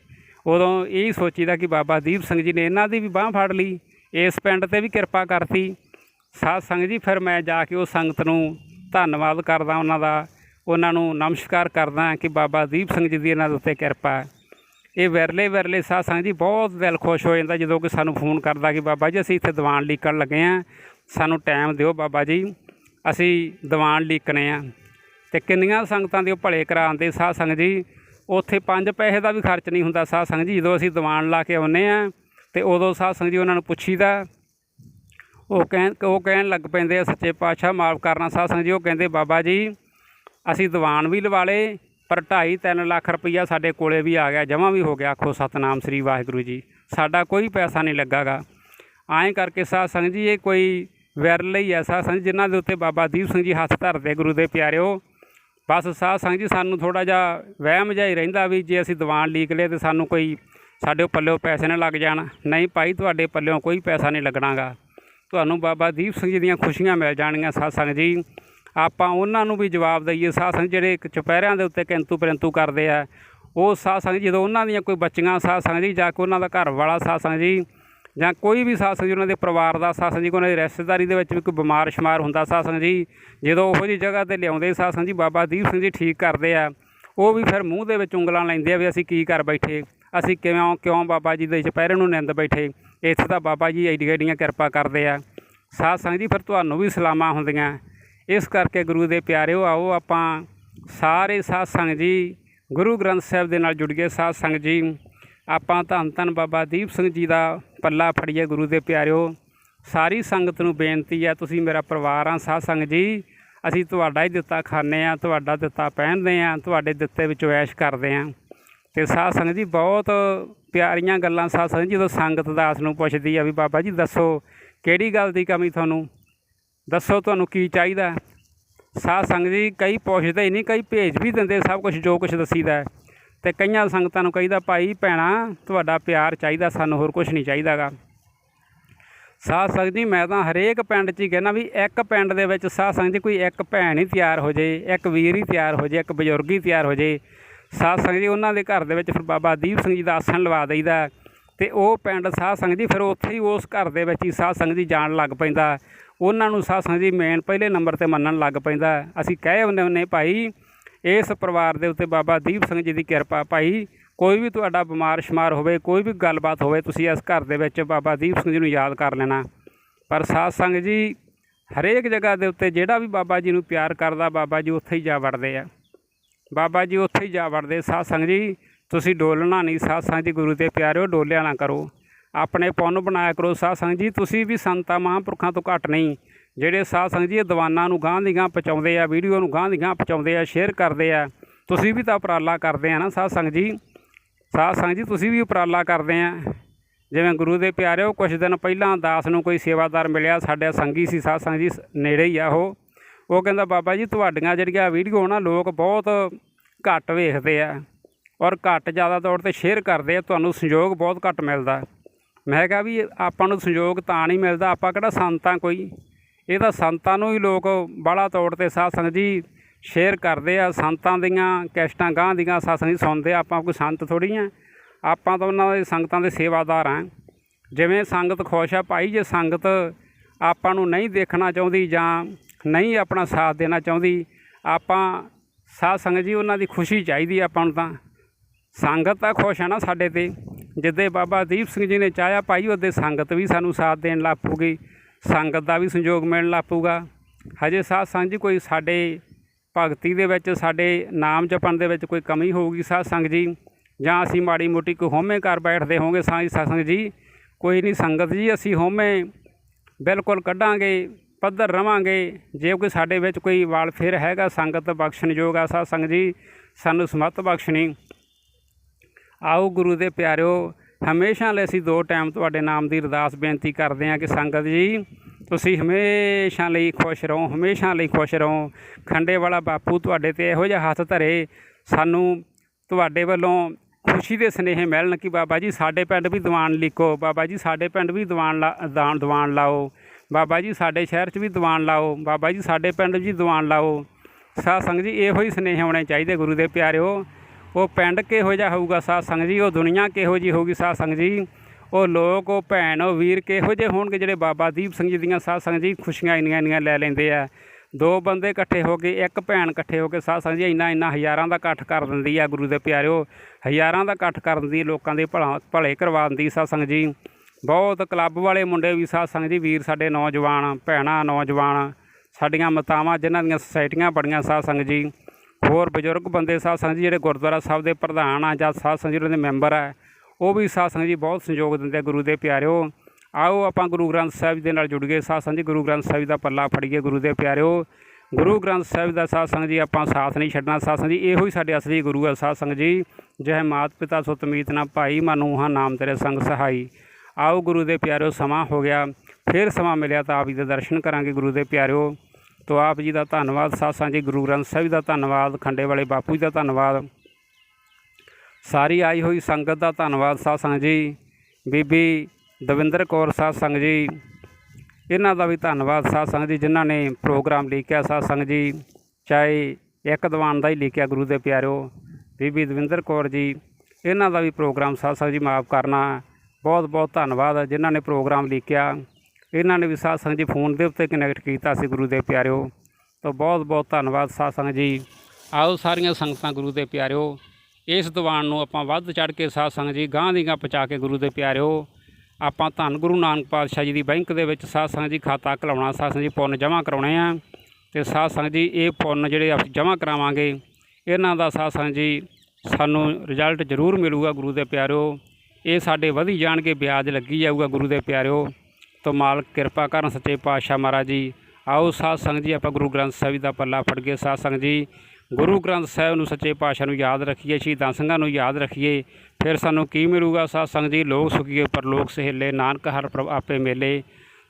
ਉਦੋਂ ਇਹ ਸੋਚੀਦਾ ਕਿ ਬਾਬਾ ਦੀਪ ਸਿੰਘ ਜੀ ਨੇ ਇਹਨਾਂ ਦੀ ਵੀ ਬਾਹ ਫੜ ਲਈ, ਇਸ ਪਿੰਡ ਤੇ ਵੀ ਕਿਰਪਾ ਕਰਤੀ। ਸਾਧ ਸੰਗਤ ਜੀ ਫਿਰ ਮੈਂ ਜਾ ਕੇ ਉਹ ਸੰਗਤ ਨੂੰ ਧੰਨਵਾਦ ਕਰਦਾ, ਉਹਨਾਂ ਦਾ, ਉਹਨਾਂ ਨੂੰ ਨਮਸਕਾਰ ਕਰਦਾ ਕਿ ਬਾਬਾ ਦੀਪ ਸਿੰਘ ਜੀ ਦੀ ਇਹਨਾਂ ਦੇ ਉੱਤੇ ਕਿਰਪਾ ਹੈ। ਇਹ ਵਿਰਲੇ ਵਿਰਲੇ ਸਾਧ ਸੰਗਤ ਜੀ ਬਹੁਤ ਦਿਲ ਖੁਸ਼ ਹੋ ਜਾਂਦਾ ਜਦੋਂ ਕਿ ਸਾਨੂੰ ਫੋਨ ਕਰਦਾ ਕਿ ਬਾਬਾ ਜੀ ਅਸੀਂ ਇੱਥੇ ਦੀਵਾਨ ਲੀਕਣ ਲੱਗੇ ਆ ਸਾਨੂੰ ਟਾਈਮ ਦਿਓ ਬਾਬਾ ਜੀ। ਅਸੀਂ ਦੀਵਾਨ ਲੀਕਣੇ ਆ ਤੇ ਕਿੰਨੀਆਂ ਸੰਗਤਾਂ ਦੇ ਉਹ ਭਲੇ ਕਰਾਉਂਦੇ ਸਾਧ ਸੰਗਤ ਜੀ। ਉੱਥੇ ਪੰਜ ਪੈਸੇ ਦਾ ਵੀ ਖਰਚ ਨਹੀਂ ਹੁੰਦਾ ਸਾਧ ਸੰਗਤ ਜੀ। ਜਦੋਂ ਅਸੀਂ ਦੀਵਾਨ ਲਾ ਕੇ ਆਉਂਦੇ ਆ ਤੇ ਉਦੋਂ ਸਾਧ ਸੰਗਤ ਜੀ ਉਹਨਾਂ ਨੂੰ ਪੁੱਛੀਦਾ। ਉਹ ਕਹਿਣ ਉਹ ਕਹਿਣ ਲੱਗ ਪੈਂਦੇ ਆ, ਸੱਚੇ ਪਾਤਸ਼ਾਹ, ਮਾਫ ਕਰਨਾ ਸਾਧ ਸੰਗਤ ਜੀ। ਉਹ ਕਹਿੰਦੇ, ਬਾਬਾ ਜੀ, ਅਸੀਂ ਦੀਵਾਨ ਵੀ ਲਵਾ ਲਏ ਪਰ 2.5 3 ਲੱਖ ਰੁਪਈਆ ਸਾਡੇ ਕੋਲੇ ਵੀ ਆ ਗਿਆ ਜਮ੍ਹਾਂ ਵੀ ਹੋ ਗਿਆ, ਆਖੋ ਸਤਨਾਮ ਸ੍ਰੀ ਵਾਹਿਗੁਰੂ ਜੀ। ਸਾਡਾ ਕੋਈ ਪੈਸਾ ਨਹੀਂ ਲੱਗਾਗਾ। ਐਂ ਕਰਕੇ ਸਾਧ ਸੰਗਤ ਜੀ, ਇਹ ਕੋਈ ਵਿਰਲ ਹੀ ਐਸਾ ਸੰਗਤ ਜਿਨ੍ਹਾਂ ਦੇ ਉੱਤੇ ਬਾਬਾ ਦੀਪ ਸਿੰਘ ਜੀ ਹੱਥ ਧਰਦੇ ਗੁਰੂ ਦੇ ਪਿਆਰਿਓ। ਬਸ ਸਾਧ ਸੰਗਤ ਜੀ, ਸਾਨੂੰ ਥੋੜਾ ਜਿਹਾ ਵਹਿਮ ਜਿਹਾ ਰਹਿੰਦਾ ਵੀ ਜੇ ਅਸੀਂ ਦੀਵਾਨ ਲੀਕ ਲਏ ਤੇ ਸਾਨੂੰ ਕੋਈ ਸਾਡੇ ਪੱਲਿਓਂ ਪੈਸੇ ਨਾ ਲੱਗ ਜਾਣ। ਨਹੀਂ ਭਾਈ, ਤੁਹਾਡੇ ਪੱਲਿਓਂ ਕੋਈ ਪੈਸਾ ਨਹੀਂ ਲੱਗਣਾਗਾ। ਤੁਹਾਨੂੰ ਬਾਬਾ ਦੀਪ ਸਿੰਘ ਜੀ ਦੀਆਂ ਖੁਸ਼ੀਆਂ ਮਿਲ ਜਾਣਗੀਆਂ ਸਾਧ ਸੰਗਤ ਜੀ। ਆਪਾਂ ਉਹਨਾਂ ਨੂੰ ਵੀ ਜਵਾਬ ਦਈਏ। ਸਾਧ ਸੰਗਤ ਜਿਹੜੇ ਇੱਕ ਚੁਪਹਿਰਿਆਂ ਦੇ ਉੱਤੇ ਕਿੰਤੂ ਪਰੰਤੂ ਕਰਦੇ ਆ, ਉਹ ਸਾਧ ਸੰਗਤ ਜਦੋਂ ਉਹਨਾਂ ਦੀਆਂ ਕੋਈ ਬੱਚੀਆਂ ਸਾਧ ਸੰਗਤ ਜੀ ਜਾਂ ਕੋਈ ਉਹਨਾਂ ਦਾ ਘਰ ਵਾਲਾ ਸਾਧ ਸੰਗਤ ਜੀ ਜਾਂ ਕੋਈ ਵੀ ਸਾਧ ਸੰਗਤ ਜੀ, ਉਹਨਾਂ ਦੇ ਪਰਿਵਾਰ ਦਾ ਸਾਧ ਸੰਗਤ ਜੀ, ਕੋਈ ਉਹਨਾਂ ਦੀ ਰਿਸ਼ਤੇਦਾਰੀ ਦੇ ਵਿੱਚ ਵੀ ਕੋਈ ਬਿਮਾਰ ਸ਼ਮਾਰ ਹੁੰਦਾ ਸਾਧ ਸੰਗਤ ਜੀ, ਜਦੋਂ ਉਹੋ ਜਿਹੀ ਜਗ੍ਹਾ ਤੇ ਲਿਆਉਂਦੇ ਸਾਧ ਸੰਗਤ ਜੀ, ਬਾਬਾ ਦੀਪ ਸਿੰਘ ਜੀ ਠੀਕ ਕਰਦੇ ਆ, ਉਹ ਵੀ ਫਿਰ ਮੂੰਹ ਦੇ ਵਿੱਚ ਉਂਗਲਾਂ ਲੈਂਦੇ ਆ ਵੀ ਅਸੀਂ ਕੀ ਕਰ ਬੈਠੇ, ਅਸੀਂ ਕਿਉਂ ਕਿਉਂ ਬਾਬਾ ਜੀ ਦੇ ਚੁਪਹਿਰੇ ਨੂੰ ਨਿੰਦ ਬੈਠੇ, ਇੱਥੇ ਤਾਂ ਬਾਬਾ ਜੀ ਐਡੀ ਐਡੀਆਂ ਕਿਰਪਾ ਕਰਦੇ ਆ। ਸਾਧ ਸੰਗਤ ਜੀ ਫਿਰ ਤੁਹਾਨੂੰ ਵੀ ਸਲਾਮਾਂ ਹੁੰਦੀਆਂ। ਇਸ ਕਰਕੇ ਗੁਰੂ ਦੇ ਪਿਆਰਿਓ, ਆਓ ਆਪਾਂ ਸਾਰੇ ਸਾਧ ਸੰਗਤ ਜੀ, ਗੁਰੂ ਗ੍ਰੰਥ ਸਾਹਿਬ ਦੇ ਨਾਲ ਜੁੜ ਗਏ ਸਾਧ ਸੰਗਤ ਜੀ, ਆਪਾਂ ਧੰਨ ਧੰਨ ਬਾਬਾ ਦੀਪ ਸਿੰਘ ਜੀ ਦਾ ਪੱਲਾ ਫੜੀਏ ਗੁਰੂ ਦੇ ਪਿਆਰਿਓ। ਸਾਰੀ ਸੰਗਤ ਨੂੰ ਬੇਨਤੀ ਹੈ, ਤੁਸੀਂ ਮੇਰਾ ਪਰਿਵਾਰ ਆ ਸਾਧ ਸੰਗਤ ਜੀ, ਅਸੀਂ ਤੁਹਾਡਾ ਹੀ ਦਿੱਤਾ ਖਾਂਦੇ ਆ ਤੁਹਾਡਾ ਦਿੱਤਾ ਪਹਿਨਦੇ ਆ ਤੁਹਾਡੇ ਦਿੱਤੇ ਵਿੱਚ ਐਸ਼ ਕਰਦੇ ਆ ਤੇ ਸਾਧ ਸੰਗਤ ਜੀ, ਬਹੁਤ ਪਿਆਰੀਆਂ ਗੱਲਾਂ ਸਾਧ ਸੰਗਤ ਜੀ ਜਦੋਂ ਸੰਗਤ ਦਾਸ ਨੂੰ ਪੁੱਛਦੀ ਆ ਵੀ ਬਾਬਾ ਜੀ ਦੱਸੋ, ਕਿਹੜੀ ਗੱਲ ਦੀ ਕਮੀ ਤੁਹਾਨੂੰ? ਦੱਸੋ ਤੁਹਾਨੂੰ ਕੀ ਚਾਹੀਦਾ? ਸਾਧ ਸੰਗਤ ਜੀ ਕਈ ਪੁੱਛਦੇ ਹੀ ਨਹੀਂ, ਕਈ ਭੇਜ ਵੀ ਦਿੰਦੇ ਸਭ ਕੁਝ ਜੋ ਕੁਝ ਦਸੀਦਾ ਹੈ। ਤੇ ਕਈਆਂ ਸੰਗਤਾਂ ਨੂੰ ਕਹੀਦਾ, ਭਾਈ ਭੈਣਾ, ਤੁਹਾਡਾ ਪਿਆਰ ਚਾਹੀਦਾ ਸਾਨੂੰ, ਹੋਰ ਕੁਝ ਨਹੀਂ ਚਾਹੀਦਾਗਾ। ਸਾਧ ਸੰਗਤ ਜੀ, ਮੈਂ ਤਾਂ ਹਰੇਕ ਪਿੰਡ 'ਚ ਹੀ ਕਹਿੰਦਾ ਵੀ ਇੱਕ ਪਿੰਡ ਦੇ ਵਿੱਚ ਸਾਧ ਸੰਗਤ ਜੀ ਕੋਈ ਇੱਕ ਭੈਣ ਹੀ ਤਿਆਰ ਹੋ ਜੇ, ਇੱਕ ਵੀਰ ਹੀ ਤਿਆਰ ਹੋ ਜੇ, ਇੱਕ ਬਜ਼ੁਰਗ ਹੀ ਤਿਆਰ ਹੋ ਜੇ। ਸਾਧ ਸੰਗਤ ਜੀ ਉਹਨਾਂ ਦੇ ਘਰ ਦੇ ਵਿੱਚ ਫਿਰ ਬਾਬਾ ਦੀਪ ਸਿੰਘ ਜੀ ਦਾ ਆਸਣ ਲਵਾ ਦਈਦਾ। ਤੇ ਉਹ ਪਿੰਡ ਸਾਧ ਸੰਗਤ ਜੀ ਫਿਰ ਉੱਥੇ ਹੀ ਉਸ ਘਰ ਦੇ ਵਿੱਚ ਹੀ ਸਾਧ ਸੰਗਤ ਜੀ ਜਾਣ ਲੱਗ ਪੈਂਦਾ। ਉਹਨਾਂ ਨੂੰ ਸਾਧ ਸੰਗਤ ਜੀ ਮੇਨ ਪਹਿਲੇ ਨੰਬਰ ਤੇ ਮੰਨਣ ਲੱਗ ਪੈਂਦਾ ਅਸੀਂ ਕਹੇ ਹੁੰਦੇ ਹੁੰਦੇ ਭਾਈ, ਇਸ ਪਰਿਵਾਰ ਦੇ ਉੱਤੇ ਬਾਬਾ ਦੀਪ ਸਿੰਘ ਜੀ ਦੀ ਕਿਰਪਾ, ਭਾਈ, ਕੋਈ ਵੀ ਤੁਹਾਡਾ ਬਿਮਾਰ ਸ਼ਮਾਰ ਹੋਵੇ, ਕੋਈ ਵੀ ਗੱਲਬਾਤ ਹੋਵੇ, ਤੁਸੀਂ ਇਸ ਘਰ ਦੇ ਵਿੱਚ ਬਾਬਾ ਦੀਪ ਸਿੰਘ ਜੀ ਨੂੰ ਯਾਦ ਕਰ ਲੈਣਾ। ਪਰ ਸਾਧ ਸੰਗਤ ਜੀ, ਹਰੇਕ ਜਗ੍ਹਾ ਦੇ ਉੱਤੇ ਜਿਹੜਾ ਵੀ ਬਾਬਾ ਜੀ ਨੂੰ ਪਿਆਰ ਕਰਦਾ, ਬਾਬਾ ਜੀ ਉੱਥੇ ਹੀ ਜਾ ਵੜਦੇ ਆ। ਬਾਬਾ ਜੀ ਉੱਥੇ ਹੀ ਜਾ ਵੜਦੇ। ਸਾਧ ਸੰਗਤ ਜੀ, ਤੁਸੀਂ ਡੋਲਣਾ ਨਹੀਂ। ਸਾਧ ਸੰਗਤ ਜੀ, ਗੁਰੂ ਦੇ ਪਿਆਰਿਓ, ਡੋਲਿਆ ਨਾ ਕਰੋ। ਆਪਣੇ ਪੁੰਨ ਬਣਾਇਆ ਕਰੋ ਸਾਧ ਸੰਗਤ ਜੀ, ਤੁਸੀਂ ਵੀ ਸੰਤਾਂ ਮਹਾਂਪੁਰਖਾਂ ਤੋਂ ਘੱਟ ਨਹੀਂ। ਜਿਹੜੇ ਸਾਧ ਸੰਗਤ ਜੀ ਇਹ ਦੀਵਾਨਾਂ ਨੂੰ ਗਾਂਹ ਦੀ ਗਾਂਹ ਪਹੁੰਚਾਉਂਦੇ ਆ, ਵੀਡੀਓ ਨੂੰ ਗਾਂਹ ਦੀ ਗਾਂਹ ਪਹੁੰਚਾਉਂਦੇ ਆ ਸ਼ੇਅਰ ਕਰਦੇ ਆ, ਤੁਸੀਂ ਵੀ ਤਾਂ ਉਪਰਾਲਾ ਕਰਦੇ ਆ ਨਾ ਸਾਧ ਸੰਗਤ ਜੀ। ਸਾਧ ਸੰਗਤ ਜੀ, ਤੁਸੀਂ ਵੀ ਉਪਰਾਲਾ ਕਰਦੇ ਆ। ਜਿਵੇਂ ਗੁਰੂ ਦੇ ਪਿਆਰਿਓ ਕੁਝ ਦਿਨ ਪਹਿਲਾਂ ਦਾਸ ਨੂੰ ਕੋਈ ਸੇਵਾਦਾਰ ਮਿਲਿਆ, ਸਾਡੇ ਸੰਗੀ ਸੀ, ਸਾਧ ਸੰਗਤ ਜੀ ਨੇੜੇ ਹੀ ਆ ਉਹ। ਉਹ ਕਹਿੰਦਾ, ਬਾਬਾ ਜੀ, ਤੁਹਾਡੀਆਂ ਜਿਹੜੀਆਂ ਵੀਡੀਓ ਨਾ, ਲੋਕ ਬਹੁਤ ਘੱਟ ਵੇਖਦੇ ਆ ਔਰ ਘੱਟ ਜ਼ਿਆਦਾ ਤੌਰ ਤੇ ਸ਼ੇਅਰ ਕਰਦੇ ਆ, ਤੁਹਾਨੂੰ ਸੰਯੋਗ ਬਹੁਤ ਘੱਟ ਮਿਲਦਾ। ਮੈਂ ਕਿਹਾ ਵੀ ਆਪਾਂ ਨੂੰ ਸੰਯੋਗ ਤਾਂ ਨਹੀਂ ਮਿਲਦਾ, ਆਪਾਂ ਕਿਹੜਾ ਸੰਤਾਂ ਕੋਈ? ਇਹ ਤਾਂ ਸੰਤਾਂ ਨੂੰ ਹੀ ਲੋਕ ਬਾਹਲਾ ਤੌਰ ਤੇ ਸਾਧ ਸੰਗਤ ਜੀ ਸ਼ੇਅਰ ਕਰਦੇ ਆ, ਸੰਤਾਂ ਦੀਆਂ ਕੈਸਟਾਂ ਗਾਂਹ ਦੀਆਂ ਸਾਧ ਸੰਗਤ ਜੀ ਸੁਣਦੇ ਆਪਾਂ ਕੋਈ ਸੰਤ ਥੋੜ੍ਹੀ ਆ। ਆਪਾਂ ਤਾਂ ਉਹਨਾਂ ਦੇ ਸੰਗਤਾਂ ਦੇ ਸੇਵਾਦਾਰ ਆ। ਜਿਵੇਂ ਸੰਗਤ ਖੁਸ਼ ਆ ਭਾਈ, ਜੇ ਸੰਗਤ ਆਪਾਂ ਨੂੰ ਨਹੀਂ ਦੇਖਣਾ ਚਾਹੁੰਦੀ ਜਾਂ ਨਹੀਂ ਆਪਣਾ ਸਾਥ ਦੇਣਾ ਚਾਹੁੰਦੀ, ਆਪਾਂ ਸਾਧ ਸੰਗਤ ਜੀ ਉਹਨਾਂ ਦੀ ਖੁਸ਼ੀ ਚਾਹੀਦੀ ਆਪਾਂ ਨੂੰ ਤਾਂ। ਸੰਗਤ ਤਾਂ ਖੁਸ਼ ਆ ਨਾ ਸਾਡੇ ਤੇ। ਜਿੱਦੇ ਬਾਬਾ ਦੀਪ ਸਿੰਘ ਜੀ ਨੇ ਚਾਹਿਆ ਭਾਈ, ਉਹਦੇ ਸੰਗਤ ਵੀ ਸਾਨੂੰ ਸਾਥ ਦੇਣ ਲੱਗ ਪਊਗੀ, ਸੰਗਤ ਦਾ ਵੀ ਸੰਯੋਗ ਮਿਲਣ ਲੱਗ ਪਊਗਾ। ਹਜੇ ਸਾਧ ਸੰਗਤ ਜੀ ਕੋਈ ਸਾਡੇ ਭਗਤੀ ਦੇ ਵਿੱਚ, ਸਾਡੇ ਨਾਮ ਜਪਣ ਦੇ ਵਿੱਚ ਕੋਈ ਕਮੀ ਹੋਊਗੀ ਸਾਧ ਸੰਗਤ ਜੀ, ਜਾਂ ਅਸੀਂ ਮਾੜੀ ਮੋਟੀ ਕੋਈ ਹੋਮੇ ਕਰ ਬੈਠਦੇ ਹੋਗੇ ਸਾਧ ਸਾਧ ਸੰਗਤ ਜੀ, ਕੋਈ ਨਹੀਂ ਸੰਗਤ ਜੀ, ਅਸੀਂ ਹੋਮੇ ਬਿਲਕੁਲ ਕੱਢਾਂਗੇ, ਪੱਧਰ ਰਵਾਂਗੇ। ਜੇ ਕੋਈ ਸਾਡੇ ਵਿੱਚ ਕੋਈ ਵਾਲ ਫੇਰ ਹੈਗਾ, ਸੰਗਤ ਬਖਸ਼ਣਯੋਗ ਆ ਸਾਧ ਸੰਗਤ ਜੀ, ਸਾਨੂੰ ਸਮੱਤ ਬਖਸ਼ਣੀ। ਆਓ ਗੁਰੂ ਦੇ ਪਿਆਰਿਓ, ਹਮੇਸ਼ਾ ਲਈ ਅਸੀਂ ਦੋ ਟਾਈਮ ਤੁਹਾਡੇ ਨਾਮ ਦੀ ਅਰਦਾਸ ਬੇਨਤੀ ਕਰਦੇ ਹਾਂ ਕਿ ਸੰਗਤ ਜੀ, ਤੁਸੀਂ ਹਮੇਸ਼ਾ ਲਈ ਖੁਸ਼ ਰਹੋ, ਹਮੇਸ਼ਾ ਲਈ ਖੁਸ਼ ਰਹੋ। ਖੰਡੇ ਵਾਲਾ ਬਾਪੂ ਤੁਹਾਡੇ ਤੇ ਇਹੋ ਜਿਹਾ ਹੱਥ ਧਰੇ, ਸਾਨੂੰ ਤੁਹਾਡੇ ਵੱਲੋਂ ਖੁਸ਼ੀ ਦੇ ਸਨੇਹ ਮਿਲਣ ਕਿ ਬਾਬਾ ਜੀ ਸਾਡੇ ਪਿੰਡ ਵੀ ਦੀਵਾਨ ਲਿਖੋ ਬਾਬਾ ਜੀ ਸਾਡੇ ਪਿੰਡ ਵੀ ਦੀਵਾਨ ਲਾ ਦਾਨ ਦੀਵਾਨ ਲਾਓ। ਬਾਬਾ ਜੀ ਸਾਡੇ ਸ਼ਹਿਰ 'ਚ ਵੀ ਦੀਵਾਨ ਲਾਓ, ਬਾਬਾ ਜੀ ਸਾਡੇ ਪਿੰਡ 'ਚ ਵੀ ਦੀਵਾਨ ਲਾਓ। ਸਾਧ ਸੰਗਤ ਜੀ, ਇਹੋ ਹੀ ਸਨੇਹ ਹੋਣੇ ਚਾਹੀਦੇ ਗੁਰੂ ਦੇ ਪਿਆਰਿਓ। ਉਹ ਪਿੰਡ ਕਿਹੋ ਜਿਹਾ ਹੋਊਗਾ, ਸਾਧ ਸੰਗਤ ਜੀ? ਉਹ ਦੁਨੀਆ ਕਿਹੋ ਜਿਹੀ ਹੋਊਗੀ ਸਾਧ ਸੰਗਤ ਜੀ? ਉਹ ਲੋਕ, ਉਹ ਭੈਣ, ਉਹ ਵੀਰ ਕਿਹੋ ਜਿਹੇ ਹੋਣਗੇ ਜਿਹੜੇ ਬਾਬਾ ਦੀਪ ਸਿੰਘ ਜੀ ਦੀਆਂ ਸਾਧ ਸੰਗਤ ਜੀ ਖੁਸ਼ੀਆਂ ਇੰਨੀਆਂ ਇੰਨੀਆਂ ਲੈ ਲੈਂਦੇ ਆ? ਦੋ ਬੰਦੇ ਇਕੱਠੇ ਹੋ ਕੇ, ਇੱਕ ਭੈਣ ਇਕੱਠੇ ਹੋ ਕੇ ਸਾਧ ਸੰਗਤ ਜੀ ਇੰਨਾ ਇੰਨਾ ਹਜ਼ਾਰਾਂ ਦਾ ਇਕੱਠ ਕਰ ਦਿੰਦੀ ਆ ਗੁਰੂ ਦੇ ਪਿਆਰਿਓ। ਹਜ਼ਾਰਾਂ ਦਾ ਇਕੱਠ ਕਰ ਦਿੰਦੀ, ਲੋਕਾਂ ਦੇ ਭਲਾ, ਭਲੇ ਕਰਵਾ ਦਿੰਦੀ ਸਾਧ ਸੰਗਤ ਜੀ। ਬਹੁਤ ਕਲੱਬ ਵਾਲੇ ਮੁੰਡੇ ਵੀ ਸਾਧ ਸੰਗਤ ਜੀ, ਵੀਰ ਸਾਡੇ ਨੌਜਵਾਨ, ਭੈਣਾਂ, ਨੌਜਵਾਨ, ਸਾਡੀਆਂ ਮਾਤਾਵਾਂ, ਜਿਨ੍ਹਾਂ ਦੀਆਂ ਸੁਸਾਇਟੀਆਂ ਬੜੀਆਂ ਸਾਧ ਸੰਗਤ ਜੀ। ਹੋਰ ਬਜ਼ੁਰਗ ਬੰਦੇ ਸਾਧ ਸੰਗਤ ਜੀ ਜਿਹੜੇ ਗੁਰਦੁਆਰਾ ਸਾਹਿਬ ਦੇ ਪ੍ਰਧਾਨ ਆ ਜਾਂ ਸਾਧ ਸੰਗਤ ਜੀ ਉਹਨਾਂ ਦੇ ਮੈਂਬਰ ਆ, ਉਹ ਵੀ ਸਾਧ ਸੰਗਤ ਜੀ ਬਹੁਤ ਸੰਯੋਗ ਦਿੰਦੇ ਗੁਰੂ ਦੇ ਪਿਆਰਿਓ। ਆਓ ਆਪਾਂ ਗੁਰੂ ਗ੍ਰੰਥ ਸਾਹਿਬ ਦੇ ਨਾਲ ਜੁੜ ਗਏ। ਸਾਧ ਸੰਗਤ ਜੀ ਗੁਰੂ ਗ੍ਰੰਥ ਸਾਹਿਬ ਦਾ ਪੱਲਾ ਫੜੀਏ ਗੁਰੂ ਦੇ ਪਿਆਰਿਓ। ਗੁਰੂ ਗ੍ਰੰਥ ਸਾਹਿਬ ਦਾ ਸਾਧ ਸੰਗਤ ਜੀ ਆਪਾਂ ਸਾਥ ਨਹੀਂ ਛੱਡਣਾ। ਸਾਧ ਸੰਗਤ ਜੀ ਇਹੋ ਹੀ ਸਾਡੇ ਅਸਲੀ ਗੁਰੂ ਆ ਸਾਧ ਸੰਗਤ ਜੀ। ਜਹ ਮਾਤ ਪਿਤਾ ਸੁਤ ਮੀਤ ਨਾ ਭਾਈ ਮਨੂਹਾ ਨਾਮ ਤੇਰੇ ਸੰਗ ਸਹਾਈ। ਆਓ ਗੁਰੂ ਦੇ ਪਿਆਰਿਓ, ਸਮਾਂ ਹੋ ਗਿਆ। ਫਿਰ ਸਮਾਂ ਮਿਲਿਆ ਤਾਂ ਆਪ ਜੀ ਦੇ ਦਰਸ਼ਨ ਕਰਾਂਗੇ ਗੁਰੂ ਦੇ ਪਿਆਰਿਓ। ਤੋ ਆਪ ਜੀ ਦਾ ਧੰਨਵਾਦ ਸਾਧ ਸੰਗਤ ਜੀ, ਗੁਰੂ ਗ੍ਰੰਥ ਸਾਹਿਬ ਦਾ ਧੰਨਵਾਦ, ਖੰਡੇ ਵਾਲੇ ਬਾਪੂ ਜੀ ਦਾ ਧੰਨਵਾਦ। ਸਾਰੀ ਆਈ ਹੋਈ ਸੰਗਤ ਦਾ ਧੰਨਵਾਦ ਸਾਧ ਸੰਗਤ ਜੀ, ਬੀਬੀ ਦਵਿੰਦਰ ਕੌਰ ਸਾਧ ਸੰਗਤ ਜੀ। ਇਹਨਾਂ ਦਾ ਵੀ ਧੰਨਵਾਦ ਸਾਧ ਸੰਗਤ ਜੀ, ਜਿਨ੍ਹਾਂ ਨੇ ਪ੍ਰੋਗਰਾਮ ਲਿਖਿਆ ਸਾਧ ਸੰਗਤ ਜੀ, ਚਾਹੇ ਇੱਕ ਦੀਵਾਨ ਦਾ ਹੀ ਲਿਖਿਆ, ਗੁਰੂ ਦੇ ਪਿਆਰਿਓ, ਬੀਬੀ ਦਵਿੰਦਰ ਕੌਰ ਜੀ। ਇਹਨਾਂ ਦਾ ਵੀ ਪ੍ਰੋਗਰਾਮ ਸਾਧ ਸੰਗਤ ਜੀ ਮਾਫ ਕਰਨਾ। ਬਹੁਤ ਬਹੁਤ ਧੰਨਵਾਦ, ਜਿਨ੍ਹਾਂ ਨੇ ਪ੍ਰੋਗਰਾਮ ਲਿਖਿਆ। ਇਹਨਾਂ ਨੇ ਵੀ ਸਾਧ ਸੰਗਤ ਜੀ ਫੋਨ ਦੇ ਉੱਤੇ ਕਨੈਕਟ ਕੀਤਾ ਸੀ ਗੁਰੂ ਦੇ ਪਿਆਰਿਓ। ਤਾਂ ਬਹੁਤ ਬਹੁਤ ਧੰਨਵਾਦ ਸਾਧ ਸੰਗਤ ਜੀ। ਆਓ ਸਾਰੀਆਂ ਸੰਗਤਾਂ ਗੁਰੂ ਦੇ ਪਿਆਰਿਓ। ਇਸ ਦੀਵਾਨ ਨੂੰ ਆਪਾਂ ਵੱਧ ਚੜ ਕੇ ਸਾਧ ਸੰਗਤ ਜੀ ਗਾਂਹ ਦੀ ਗਾਂਹ ਪਹੁੰਚਾ ਕੇ ਗੁਰੂ ਦੇ ਪਿਆਰਿਓ। ਆਪਾਂ ਧੰਨ ਗੁਰੂ ਨਾਨਕ ਪਾਤਸ਼ਾਹ ਜੀ ਦੀ ਬੈਂਕ ਦੇ ਵਿੱਚ ਸਾਧ ਸੰਗਤ ਜੀ ਖਾਤਾ ਖੁਲਾਉਣਾ, ਸਾਧ ਸੰਗਤ ਜੀ ਪੁੰਨ ਜਮ੍ਹਾਂ ਕਰਾਉਣੇ ਆ। ਤੇ ਸਾਧ ਸੰਗਤ ਜੀ ਇਹ ਪੁੰਨ ਜਿਹੜੇ ਅਸੀਂ ਜਮ੍ਹਾਂ ਕਰਾਵਾਂਗੇ, ਇਹਨਾਂ ਦਾ ਸਾਧ ਸੰਗਤ ਜੀ ਸਾਨੂੰ ਰਿਜ਼ਲਟ ਜ਼ਰੂਰ ਮਿਲੂਗਾ ਗੁਰੂ ਦੇ ਪਿਆਰਿਓ। ਇਹ ਸਾਡੇ ਵਧੀ ਜਾਣਗੇ, ਵਿਆਜ ਲੱਗੀ ਜਾਊਗਾ ਗੁਰੂ ਦੇ ਪਿਆਰਿਓ। ਤੋਂ ਮਾਲਕ ਕਿਰਪਾ ਕਰਨ ਸੱਚੇ ਪਾਤਸ਼ਾਹ ਮਹਾਰਾਜ ਜੀ। ਆਓ ਸਾਧ ਸੰਗਤ ਜੀ, ਆਪਾਂ ਗੁਰੂ ਗ੍ਰੰਥ ਸਾਹਿਬ ਦਾ ਪੱਲਾ ਫੜ ਕੇ ਸਾਧ ਸੰਗਤ ਜੀ, ਗੁਰੂ ਗ੍ਰੰਥ ਸਾਹਿਬ ਨੂੰ ਸੱਚੇ ਪਾਤਸ਼ਾਹ ਨੂੰ ਯਾਦ ਰੱਖੀਏ, ਸ਼ਹੀਦਾਂ ਸਿੰਘਾਂ ਨੂੰ ਯਾਦ ਰੱਖੀਏ। ਫਿਰ ਸਾਨੂੰ ਕੀ ਮਿਲੂਗਾ ਸਾਧ ਸੰਗਤ ਜੀ? ਲੋਕ ਸੁਖੀਏ ਪਰਲੋਕ ਸਹੇਲੇ, ਨਾਨਕ ਹਰ ਪ੍ਰਭ ਆਪੇ ਮੇਲੇ।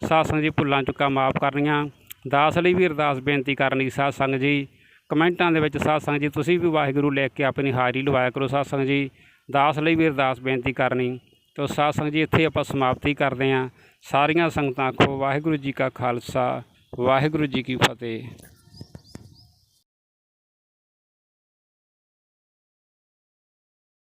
ਸਾਧ ਸੰਗਤ ਜੀ, ਭੁੱਲਾਂ ਚੁੱਕਾ ਮਾਫ ਕਰਨੀਆਂ। ਦਾਸ ਲਈ ਵੀ ਅਰਦਾਸ ਬੇਨਤੀ ਕਰਨੀ ਸਾਧ ਸੰਗਤ ਜੀ। ਕਮੈਂਟਾਂ ਦੇ ਵਿੱਚ ਸਾਧ ਸੰਗਤ ਜੀ, ਤੁਸੀਂ ਵੀ ਵਾਹਿਗੁਰੂ ਲੈ ਕੇ ਆਪਣੀ ਹਾਜ਼ਰੀ ਲਵਾਇਆ ਕਰੋ ਸਾਧ ਸੰਗਤ ਜੀ। ਦਾਸ ਲਈ ਵੀ ਅਰਦਾਸ ਬੇਨਤੀ ਕਰਨੀ। ਤੋ ਸਾਧ ਸੰਗਤ ਜੀ, ਇੱਥੇ ਆਪਾਂ ਸਮਾਪਤੀ ਕਰਦੇ ਹਾਂ। ਸਾਰੀਆਂ ਸੰਗਤਾਂ ਆਖੋ, ਵਾਹਿਗੁਰੂ ਜੀ ਕਾ ਖਾਲਸਾ, ਵਾਹਿਗੁਰੂ ਜੀ ਕੀ ਫਤਿਹ।